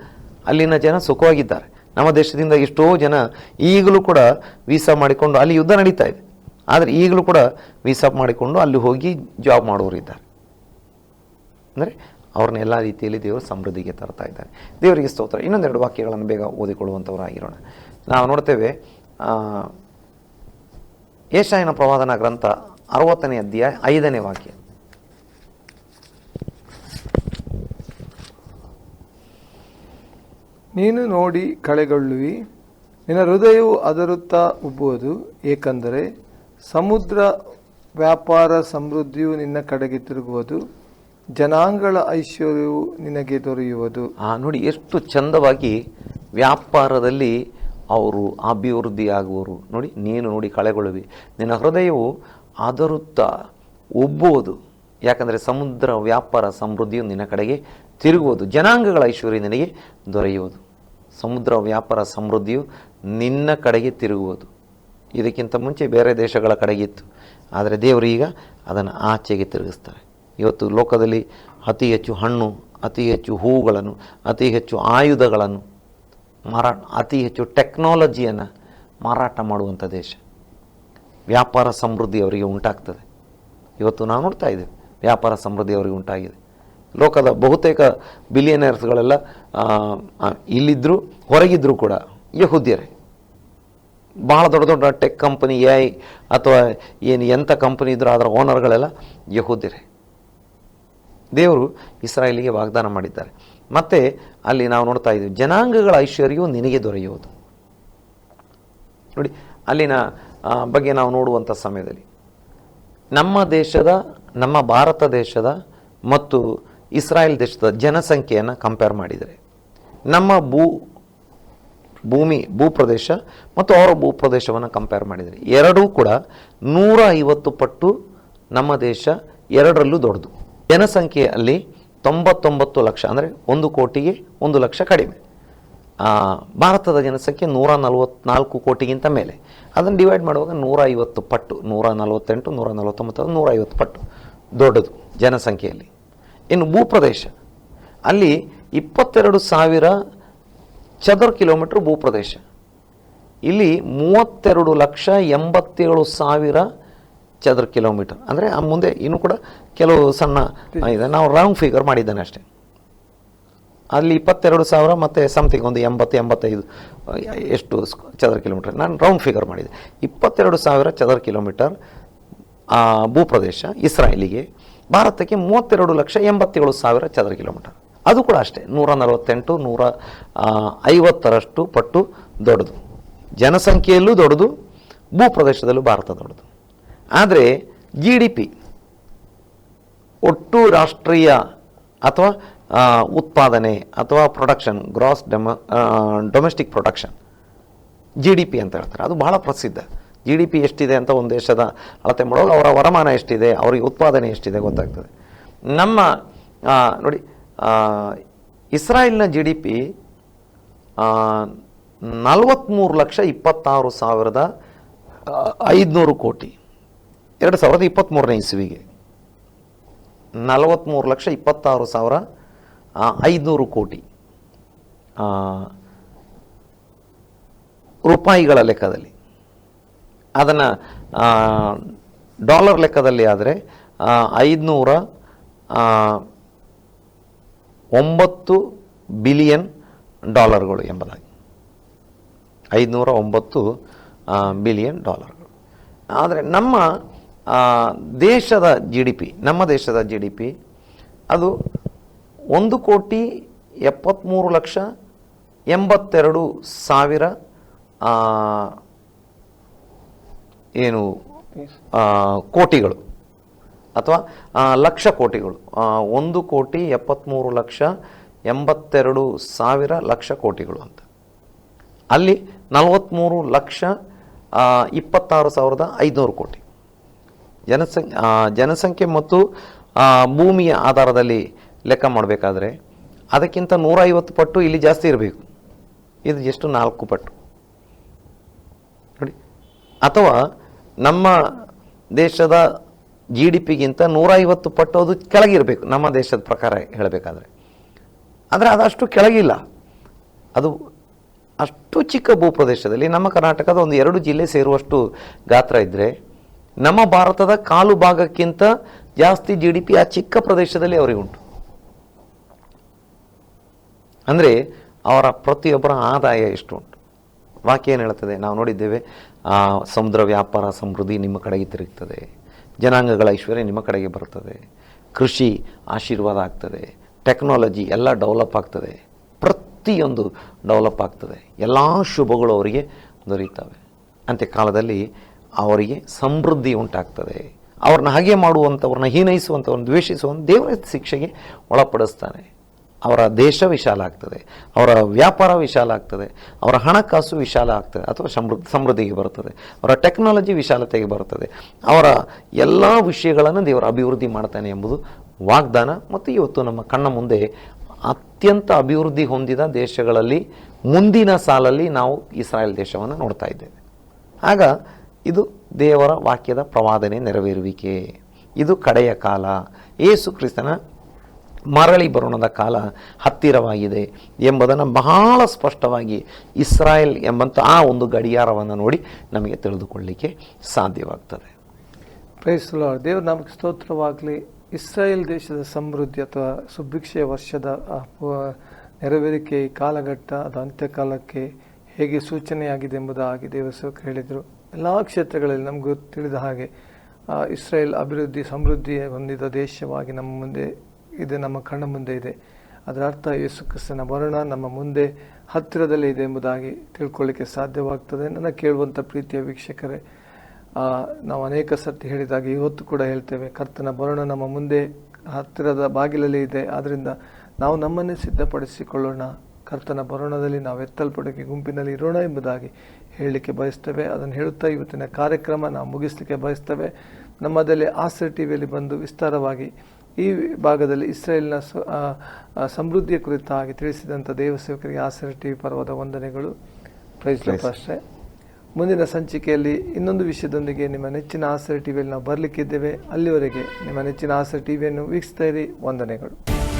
ಅಲ್ಲಿನ ಜನ ಸುಖವಾಗಿದ್ದಾರೆ. ನಮ್ಮ ದೇಶದಿಂದ ಎಷ್ಟೋ ಜನ ಈಗಲೂ ಕೂಡ ವೀಸಾ ಮಾಡಿಕೊಂಡು ಅಲ್ಲಿ ಯುದ್ಧ ನಡೀತಾ ಇದೆ. ಆದರೆ ಈಗಲೂ ಕೂಡ ವೀಸಾ ಮಾಡಿಕೊಂಡು ಅಲ್ಲಿ ಹೋಗಿ ಜಾಬ್ ಮಾಡುವವರು ಇದ್ದಾರೆ. ಅಂದರೆ ಅವ್ರನ್ನ ಎಲ್ಲ ರೀತಿಯಲ್ಲಿ ದೇವರು ಸಮೃದ್ಧಿಗೆ ತರ್ತಾ ಇದ್ದಾರೆ. ದೇವರಿಗೆ ಸ್ತೋತ್ರ. ಇನ್ನೊಂದೆರಡು ವಾಕ್ಯಗಳನ್ನು ಬೇಗ ಓದಿಕೊಳ್ಳುವಂಥವರಾಗಿರೋಣ ನಾವು ನೋಡ್ತೇವೆ ಏಷಾಯನ ಪ್ರವಾದನ ಗ್ರಂಥ ಅರವತ್ತನೇ ಅಧ್ಯಾಯ ಐದನೇ ವಾಕ್ಯ. ನೀನು ನೋಡಿ ಕಳೆಗೊಳ್ಳುವಿ. ನಿನ್ನ ಹೃದಯವು ಅದರುತ್ತಾ ಉಬ್ಬುವುದು. ಏಕೆಂದರೆ ಸಮುದ್ರ ವ್ಯಾಪಾರ ಸಮೃದ್ಧಿಯು ನಿನ್ನ ಕಡೆಗೆ ತಿರುಗುವುದು. ಜನಾಂಗಗಳ ಐಶ್ವರ್ಯವು ನಿನಗೆ ದೊರೆಯುವುದು. ಆ ನೋಡಿ ಎಷ್ಟು ಚಂದವಾಗಿ ವ್ಯಾಪಾರದಲ್ಲಿ ಅವರು ಅಭಿವೃದ್ಧಿ ಆಗುವರು ನೋಡಿ, ನೀನು ನೋಡಿ ಕಳೆಗೊಳ್ಳುವಿ. ನಿನ್ನ ಹೃದಯವು ಅದರುತ್ತಾ ಒಬ್ಬುವುದು ಯಾಕಂದರೆ ಸಮುದ್ರ ವ್ಯಾಪಾರ ಸಮೃದ್ಧಿಯು ನಿನ್ನ ಕಡೆಗೆ ತಿರುಗುವುದು. ಜನಾಂಗಗಳ ಐಶ್ವರ್ಯ ನಿನಗೆ ದೊರೆಯುವುದು. ಸಮುದ್ರ ವ್ಯಾಪಾರ ಸಮೃದ್ಧಿಯು ನಿನ್ನ ಕಡೆಗೆ ತಿರುಗುವುದು. ಇದಕ್ಕಿಂತ ಮುಂಚೆ ಬೇರೆ ದೇಶಗಳ ಕಡೆಗಿತ್ತು ಆದರೆ ದೇವರು ಈಗ ಅದನ್ನು ಆಚೆಗೆ ತಿರುಗಿಸ್ತಾರೆ. ಇವತ್ತು ಲೋಕದಲ್ಲಿ ಅತಿ ಹೆಚ್ಚು ಹಣ್ಣು, ಅತಿ ಹೆಚ್ಚು ಹೂವುಗಳನ್ನು ಅತಿ ಹೆಚ್ಚು ಆಯುಧಗಳನ್ನು ಮಾರಾಟ ಅತಿ ಹೆಚ್ಚು ಟೆಕ್ನಾಲಜಿಯನ್ನು ಮಾರಾಟ ಮಾಡುವಂಥ ದೇಶ. ವ್ಯಾಪಾರ ಸಮೃದ್ಧಿ ಅವರಿಗೆ ಉಂಟಾಗ್ತದೆ. ಇವತ್ತು ನಾವು ನೋಡ್ತಾ ಇದ್ದೇವೆ, ವ್ಯಾಪಾರ ಸಮೃದ್ಧಿ ಅವರಿಗೆ ಉಂಟಾಗಿದೆ. ಲೋಕದ ಬಹುತೇಕ ಬಿಲಿಯನರ್ಸ್ಗಳೆಲ್ಲ ಇಲ್ಲಿದ್ದರೂ ಹೊರಗಿದ್ದರೂ ಕೂಡ ಯಹುದ್ಯರೇ. ಭಾಳ ದೊಡ್ಡ ದೊಡ್ಡ ಟೆಕ್ ಕಂಪನಿ ಎ ಐ ಅಥವಾ ಏನು ಎಂಥ ಕಂಪನಿ ಇದ್ದರೂ ಅದರ ಓನರ್ಗಳೆಲ್ಲ ಯಹುದ್ಯರೇ. ದೇವರು ಇಸ್ರಾಯೇಲಿಗೆ ವಾಗ್ದಾನ ಮಾಡಿದ್ದಾರೆ. ಮತ್ತು ಅಲ್ಲಿ ನಾವು ನೋಡ್ತಾ ಇದ್ದೀವಿ, ಜನಾಂಗಗಳ ಐಶ್ವರ್ಯವು ನಿನಗೆ ದೊರೆಯುವುದು. ನೋಡಿ, ಅಲ್ಲಿನ ಬಗ್ಗೆ ನಾವು ನೋಡುವಂಥ ಸಮಯದಲ್ಲಿ ನಮ್ಮ ದೇಶದ, ನಮ್ಮ ಭಾರತ ದೇಶದ ಮತ್ತು ಇಸ್ರಾಯೇಲ್ ದೇಶದ ಜನಸಂಖ್ಯೆಯನ್ನು ಕಂಪೇರ್ ಮಾಡಿದರೆ, ನಮ್ಮ ಭೂ, ಭೂಮಿ, ಭೂಪ್ರದೇಶ ಮತ್ತು ಅವರ ಭೂಪ್ರದೇಶವನ್ನು ಕಂಪೇರ್ ಮಾಡಿದರೆ, ಎರಡೂ ಕೂಡ ನೂರ ಐವತ್ತು ಪಟ್ಟು ನಮ್ಮ ದೇಶ ಎರಡರಲ್ಲೂ ದೊಡ್ಡದು. ಜನಸಂಖ್ಯೆಯಲ್ಲಿ ತೊಂಬತ್ತೊಂಬತ್ತು ಲಕ್ಷ, ಅಂದರೆ ಒಂದು ಕೋಟಿಗೆ ಒಂದು ಲಕ್ಷ ಕಡಿಮೆ. ಭಾರತದ ಜನಸಂಖ್ಯೆ ನೂರ ನಲವತ್ನಾಲ್ಕು ಕೋಟಿಗಿಂತ ಮೇಲೆ. ಅದನ್ನು ಡಿವೈಡ್ ಮಾಡುವಾಗ ನೂರ ಐವತ್ತು ಪಟ್ಟು ನೂರ ನಲವತ್ತೆಂಟು ನೂರ ನಲವತ್ತೊಂಬತ್ತು ನೂರ ಐವತ್ತು ಪಟ್ಟು ದೊಡ್ಡದು ಜನಸಂಖ್ಯೆಯಲ್ಲಿ. ಇನ್ನು ಭೂಪ್ರದೇಶ, ಅಲ್ಲಿ ಇಪ್ಪತ್ತೆರಡು ಸಾವಿರ ಚದರ ಕಿಲೋಮೀಟ್ರ್ ಭೂಪ್ರದೇಶ. ಇಲ್ಲಿ ಮೂವತ್ತೆರಡು ಲಕ್ಷ ಎಂಬತ್ತೇಳು ಸಾವಿರ ಚದರ ಕಿಲೋಮೀಟರ್. ಅಂದರೆ ಆ ಮುಂದೆ ಇನ್ನೂ ಕೂಡ ಕೆಲವು ಸಣ್ಣ ಇದೆ. ನಾವು ರಾಂಗ್ ಫಿಗರ್ ಮಾಡಿದ್ದೇನೆ ಅಷ್ಟೇ. ಅಲ್ಲಿ ಇಪ್ಪತ್ತೆರಡು ಸಾವಿರ ಮತ್ತು ಸಮಥಿಂಗ್ ಒಂದು ಎಂಬತ್ತು, ಎಂಬತ್ತೈದು ಎಷ್ಟು ಚದರ ಕಿಲೋಮೀಟರ್ ನಾನು ರೌಂಡ್ ಫಿಗರ್ ಮಾಡಿದೆ. ಇಪ್ಪತ್ತೆರಡು ಸಾವಿರ ಚದರ ಕಿಲೋಮೀಟರ್ ಭೂಪ್ರದೇಶ, ಇಸ್ರಾಯೇಲಿಗೆ, ಭಾರತಕ್ಕೆ ಮೂವತ್ತೆರಡು ಲಕ್ಷ ಎಂಬತ್ತೇಳು ಸಾವಿರ ಚದರ ಕಿಲೋಮೀಟರ್ ಅದು ಕೂಡ ಅಷ್ಟೇ. ನೂರ ನಲವತ್ತೆಂಟು, ನೂರ ಐವತ್ತರಷ್ಟು ಪಟ್ಟು ದೊಡ್ಡದು. ಜನಸಂಖ್ಯೆಯಲ್ಲೂ ದೊಡ್ಡದು, ಭೂಪ್ರದೇಶದಲ್ಲೂ ಭಾರತ ದೊಡ್ಡದು. ಆದರೆ ಜಿ ಡಿ ಪಿ ಒಟ್ಟು ರಾಷ್ಟ್ರೀಯ ಅಥವಾ ಉತ್ಪಾದನೆ ಅಥವಾ production gross ಡೆಮ domestic production G D P ಅಂತ ಹೇಳ್ತಾರೆ. ಅದು ಬಹಳ ಪ್ರಸಿದ್ಧ. ಜಿ ಡಿ ಪಿ ಎಷ್ಟಿದೆ ಅಂತ ಒಂದು ದೇಶದ ಅಳತೆ ಮಾಡೋದು ಅವರ ವರಮಾನ ಎಷ್ಟಿದೆ, ಅವರಿಗೆ ಉತ್ಪಾದನೆ ಎಷ್ಟಿದೆ ಗೊತ್ತಾಗ್ತದೆ. ನಮ್ಮ ನೋಡಿ ಇಸ್ರಾಯೇಲ್ನ ಜಿ ಡಿ ಪಿ ನಲವತ್ತ್ಮೂರು ಲಕ್ಷ ಇಪ್ಪತ್ತಾರು ಸಾವಿರದ ಐದುನೂರು ಕೋಟಿ. ಎರಡು ಸಾವಿರದ ಇಪ್ಪತ್ತ್ಮೂರನೇ ಇಸ್ವಿಗೆ. ನಲವತ್ತ್ಮೂರು ಲಕ್ಷ ಇಪ್ಪತ್ತಾರು ಸಾವಿರ ಐದುನೂರು ಕೋಟಿ ರೂಪಾಯಿಗಳ ಲೆಕ್ಕದಲ್ಲಿ. ಅದನ್ನು ಡಾಲರ್ ಲೆಕ್ಕದಲ್ಲಿ ಆದರೆ ಐದುನೂರ ಒಂಬತ್ತು ಬಿಲಿಯನ್ ಡಾಲರ್ಗಳು ಎಂಬುದಾಗಿ. ಐದುನೂರ ಒಂಬತ್ತು ಬಿಲಿಯನ್ ಡಾಲರ್ಗಳು. ಆದರೆ ನಮ್ಮ ದೇಶದ ಜಿ ಡಿ ಪಿ ನಮ್ಮ ದೇಶದ ಜಿ ಡಿ ಪಿ ಅದು ಒಂದು ಕೋಟಿ ಎಪ್ಪತ್ತ್ಮೂರು ಲಕ್ಷ ಎಂಬತ್ತೆರಡು ಸಾವಿರ ಏನು ಕೋಟಿಗಳು ಅಥವಾ ಲಕ್ಷ ಕೋಟಿಗಳು. ಒಂದು ಕೋಟಿ ಎಪ್ಪತ್ತ್ಮೂರು ಲಕ್ಷ ಎಂಬತ್ತೆರಡು ಸಾವಿರ ಲಕ್ಷ ಕೋಟಿಗಳು ಅಂತ. ಅಲ್ಲಿ ನಲವತ್ತ್ಮೂರು ಲಕ್ಷ ಇಪ್ಪತ್ತಾರು ಸಾವಿರದ ಐದುನೂರು ಕೋಟಿ. ಜನಸಂಖ್ಯೆ ಜನಸಂಖ್ಯೆ ಮತ್ತು ಭೂಮಿಯ ಆಧಾರದಲ್ಲಿ ಲೆಕ್ಕ ಮಾಡಬೇಕಾದ್ರೆ ಅದಕ್ಕಿಂತ ನೂರೈವತ್ತು ಪಟ್ಟು ಇಲ್ಲಿ ಜಾಸ್ತಿ ಇರಬೇಕು. ಇದು ಎಷ್ಟು? ನಾಲ್ಕು ಪಟ್ಟು. ನೋಡಿ. ಅಥವಾ ನಮ್ಮ ದೇಶದ ಜಿ ಡಿ ಪಿಗಿಂತ ನೂರೈವತ್ತು ಪಟ್ಟು ಅದು ಕೆಳಗಿರಬೇಕು ನಮ್ಮ ದೇಶದ ಪ್ರಕಾರ ಹೇಳಬೇಕಾದ್ರೆ. ಆದರೆ ಅದಷ್ಟು ಕೆಳಗಿಲ್ಲ. ಅದು ಅಷ್ಟು ಚಿಕ್ಕ ಭೂಪ್ರದೇಶದಲ್ಲಿ ನಮ್ಮ ಕರ್ನಾಟಕದ ಒಂದು ಎರಡು ಜಿಲ್ಲೆ ಸೇರುವಷ್ಟು ಗಾತ್ರ ಇದ್ದರೆ ನಮ್ಮ ಭಾರತದ ಕಾಲು ಭಾಗಕ್ಕಿಂತ ಜಾಸ್ತಿ ಜಿ ಡಿ ಪಿ ಆ ಚಿಕ್ಕ ಪ್ರದೇಶದಲ್ಲಿ ಅವರಿಗೆ ಉಂಟು. ಅಂದರೆ ಅವರ ಪ್ರತಿಯೊಬ್ಬರ ಆದಾಯ ಎಷ್ಟು ಉಂಟು? ವಾಕ್ಯ ಏನು ಹೇಳ್ತದೆ ನಾವು ನೋಡಿದ್ದೇವೆ ಆ, ಸಮುದ್ರ ವ್ಯಾಪಾರ ಸಮೃದ್ಧಿ ನಿಮ್ಮ ಕಡೆಗೆ ತಿರುಗ್ತದೆ. ಜನಾಂಗಗಳ ಐಶ್ವರ್ಯ ನಿಮ್ಮ ಕಡೆಗೆ ಬರ್ತದೆ ಕೃಷಿ ಆಶೀರ್ವಾದ ಆಗ್ತದೆ. ಟೆಕ್ನಾಲಜಿ ಎಲ್ಲ ಡೆವಲಪ್ ಆಗ್ತದೆ. ಪ್ರತಿಯೊಂದು ಡೆವಲಪ್ ಆಗ್ತದೆ. ಎಲ್ಲ ಶುಭಗಳು ಅವರಿಗೆ ದೊರೆಯುತ್ತವೆ. ಅಂತ್ಯಕಾಲದಲ್ಲಿ ಅವರಿಗೆ ಸಮೃದ್ಧಿ ಉಂಟಾಗ್ತದೆ. ಅವ್ರನ್ನ ಹಾಗೆ ಮಾಡುವಂಥವ್ರನ್ನ ಹೀನೈಸುವಂಥವ್ರನ್ನ ದ್ವೇಷಿಸುವಂಥ ದೇವರ ಶಿಕ್ಷೆಗೆ ಒಳಪಡಿಸ್ತಾನೆ. ಅವರ ದೇಶ ವಿಶಾಲ ಆಗ್ತದೆ. ಅವರ ವ್ಯಾಪಾರ ವಿಶಾಲ ಆಗ್ತದೆ. ಅವರ ಹಣಕಾಸು ವಿಶಾಲ ಆಗ್ತದೆ. ಅಥವಾ ಸಮೃದ್ಧ ಸಮೃದ್ಧಿಗೆ ಬರುತ್ತದೆ. ಅವರ ಟೆಕ್ನಾಲಜಿ ವಿಶಾಲತೆಗೆ ಬರುತ್ತದೆ. ಅವರ ಎಲ್ಲ ವಿಷಯಗಳನ್ನು ದೇವರು ಅಭಿವೃದ್ಧಿ ಮಾಡ್ತಾನೆ ಎಂಬುದು ವಾಗ್ದಾನ. ಮತ್ತು ಇವತ್ತು ನಮ್ಮ ಕಣ್ಣ ಮುಂದೆ ಅತ್ಯಂತ ಅಭಿವೃದ್ಧಿ ಹೊಂದಿದ ದೇಶಗಳಲ್ಲಿ ಮುಂದಿನ ಸಾಲಲ್ಲಿ ನಾವು ಇಸ್ರಾಯೇಲ್ ದೇಶವನ್ನು ನೋಡ್ತಾ ಇದ್ದೇವೆ. ಆಗ ಇದು ದೇವರ ವಾಕ್ಯದ ಪ್ರವಾದನೆ ನೆರವೇರುವಿಕೆ. ಇದು ಕಡೆಯ ಕಾಲ. ಏಸು ಕ್ರಿಸ್ತನ ಮರಳಿ ಬರೋಣದ ಕಾಲ ಹತ್ತಿರವಾಗಿದೆ ಎಂಬುದನ್ನು ಬಹಳ ಸ್ಪಷ್ಟವಾಗಿ ಇಸ್ರಾಯೇಲ್ ಎಂಬಂಥ ಆ ಒಂದು ಗಡಿಯಾರವನ್ನು ನೋಡಿ ನಮಗೆ ತಿಳಿದುಕೊಳ್ಳಲಿಕ್ಕೆ ಸಾಧ್ಯವಾಗ್ತದೆ. ಪ್ರೈಸ್ಲ ದೇವ್ರ ನಮಗೆ ಸ್ತೋತ್ರವಾಗಲಿ. ಇಸ್ರಾಯೇಲ್ ದೇಶದ ಸಮೃದ್ಧಿ ಅಥವಾ ಸುಭಿಕ್ಷೆಯ ವರ್ಷದ ನೆರವೇರಿಕೆ ಕಾಲಘಟ್ಟ, ಅದು ಅಂತ್ಯಕಾಲಕ್ಕೆ ಹೇಗೆ ಸೂಚನೆಯಾಗಿದೆ ಎಂಬುದಾಗಿ ದೇವರ ಸೇವಕರು ಹೇಳಿದರು. ಎಲ್ಲ ಕ್ಷೇತ್ರಗಳಲ್ಲಿ ನಮಗೂ ತಿಳಿದ ಹಾಗೆ ಇಸ್ರೇಲ್ ಅಭಿವೃದ್ಧಿ, ಸಮೃದ್ಧಿ ಹೊಂದಿದ ದೇಶವಾಗಿ ನಮ್ಮ ಮುಂದೆ ಇದೆ, ನಮ್ಮ ಕಣ್ಣ ಮುಂದೆ ಇದೆ. ಅದರ ಅರ್ಥ ಯೇಸು ಕ್ರಿಸ್ತನ ಮರಣ ನಮ್ಮ ಮುಂದೆ ಹತ್ತಿರದಲ್ಲೇ ಇದೆ ಎಂಬುದಾಗಿ ತಿಳ್ಕೊಳ್ಳಿಕ್ಕೆ ಸಾಧ್ಯವಾಗ್ತದೆ. ನನ್ನ ಕೇಳುವಂಥ ಪ್ರೀತಿಯ ವೀಕ್ಷಕರೇ ನಾವು ಅನೇಕ ಸರ್ತಿ ಹೇಳಿದಾಗ ಇವತ್ತು ಕೂಡ ಹೇಳ್ತೇವೆ, ಕರ್ತನ ಬರೋಣ ನಮ್ಮ ಮುಂದೆ ಹತ್ತಿರದ ಬಾಗಿಲಲ್ಲಿ ಇದೆ. ಆದ್ದರಿಂದ ನಾವು ನಮ್ಮನ್ನೇ ಸಿದ್ಧಪಡಿಸಿಕೊಳ್ಳೋಣ. ಕರ್ತನ ಬರೋಣದಲ್ಲಿ ನಾವು ಎತ್ತಲ್ಪಡೋಕೆ ಗುಂಪಿನಲ್ಲಿ ಇರೋಣ ಎಂಬುದಾಗಿ ಹೇಳಲಿಕ್ಕೆ ಬಯಸ್ತೇವೆ ಅದನ್ನು ಹೇಳುತ್ತಾ ಇವತ್ತಿನ ಕಾರ್ಯಕ್ರಮ ನಾವು ಮುಗಿಸ್ಲಿಕ್ಕೆ ಬಯಸ್ತೇವೆ. ನಮ್ಮದಲ್ಲಿ ಆಸರ್ ಟಿ ವಿಯಲ್ಲಿ ಬಂದು ವಿಸ್ತಾರವಾಗಿ ಈ ಭಾಗದಲ್ಲಿ ಇಸ್ರೇಲ್ನ ಸಮೃದ್ಧಿಯ ಕುರಿತಾಗಿ ತಿಳಿಸಿದಂಥ ದೇವಸೇವಕರಿಗೆ ಆಸರ್ ಟಿ ವಿ ಪರ್ವದ ವಂದನೆಗಳು. ಪ್ರೈಸ್. ಅಷ್ಟೇ. ಮುಂದಿನ ಸಂಚಿಕೆಯಲ್ಲಿ ಇನ್ನೊಂದು ವಿಷಯದೊಂದಿಗೆ ನಿಮ್ಮ ನೆಚ್ಚಿನ ಆಸರ್ ಟಿವಿಯಲ್ಲಿ ನಾವು ಬರಲಿಕ್ಕಿದ್ದೇವೆ. ಅಲ್ಲಿವರೆಗೆ ನಿಮ್ಮ ನೆಚ್ಚಿನ ಆಸರ್ ಟಿವಿಯನ್ನು ವೀಕ್ಷಿಸ್ತಾ ಇರಿ. ವಂದನೆಗಳು.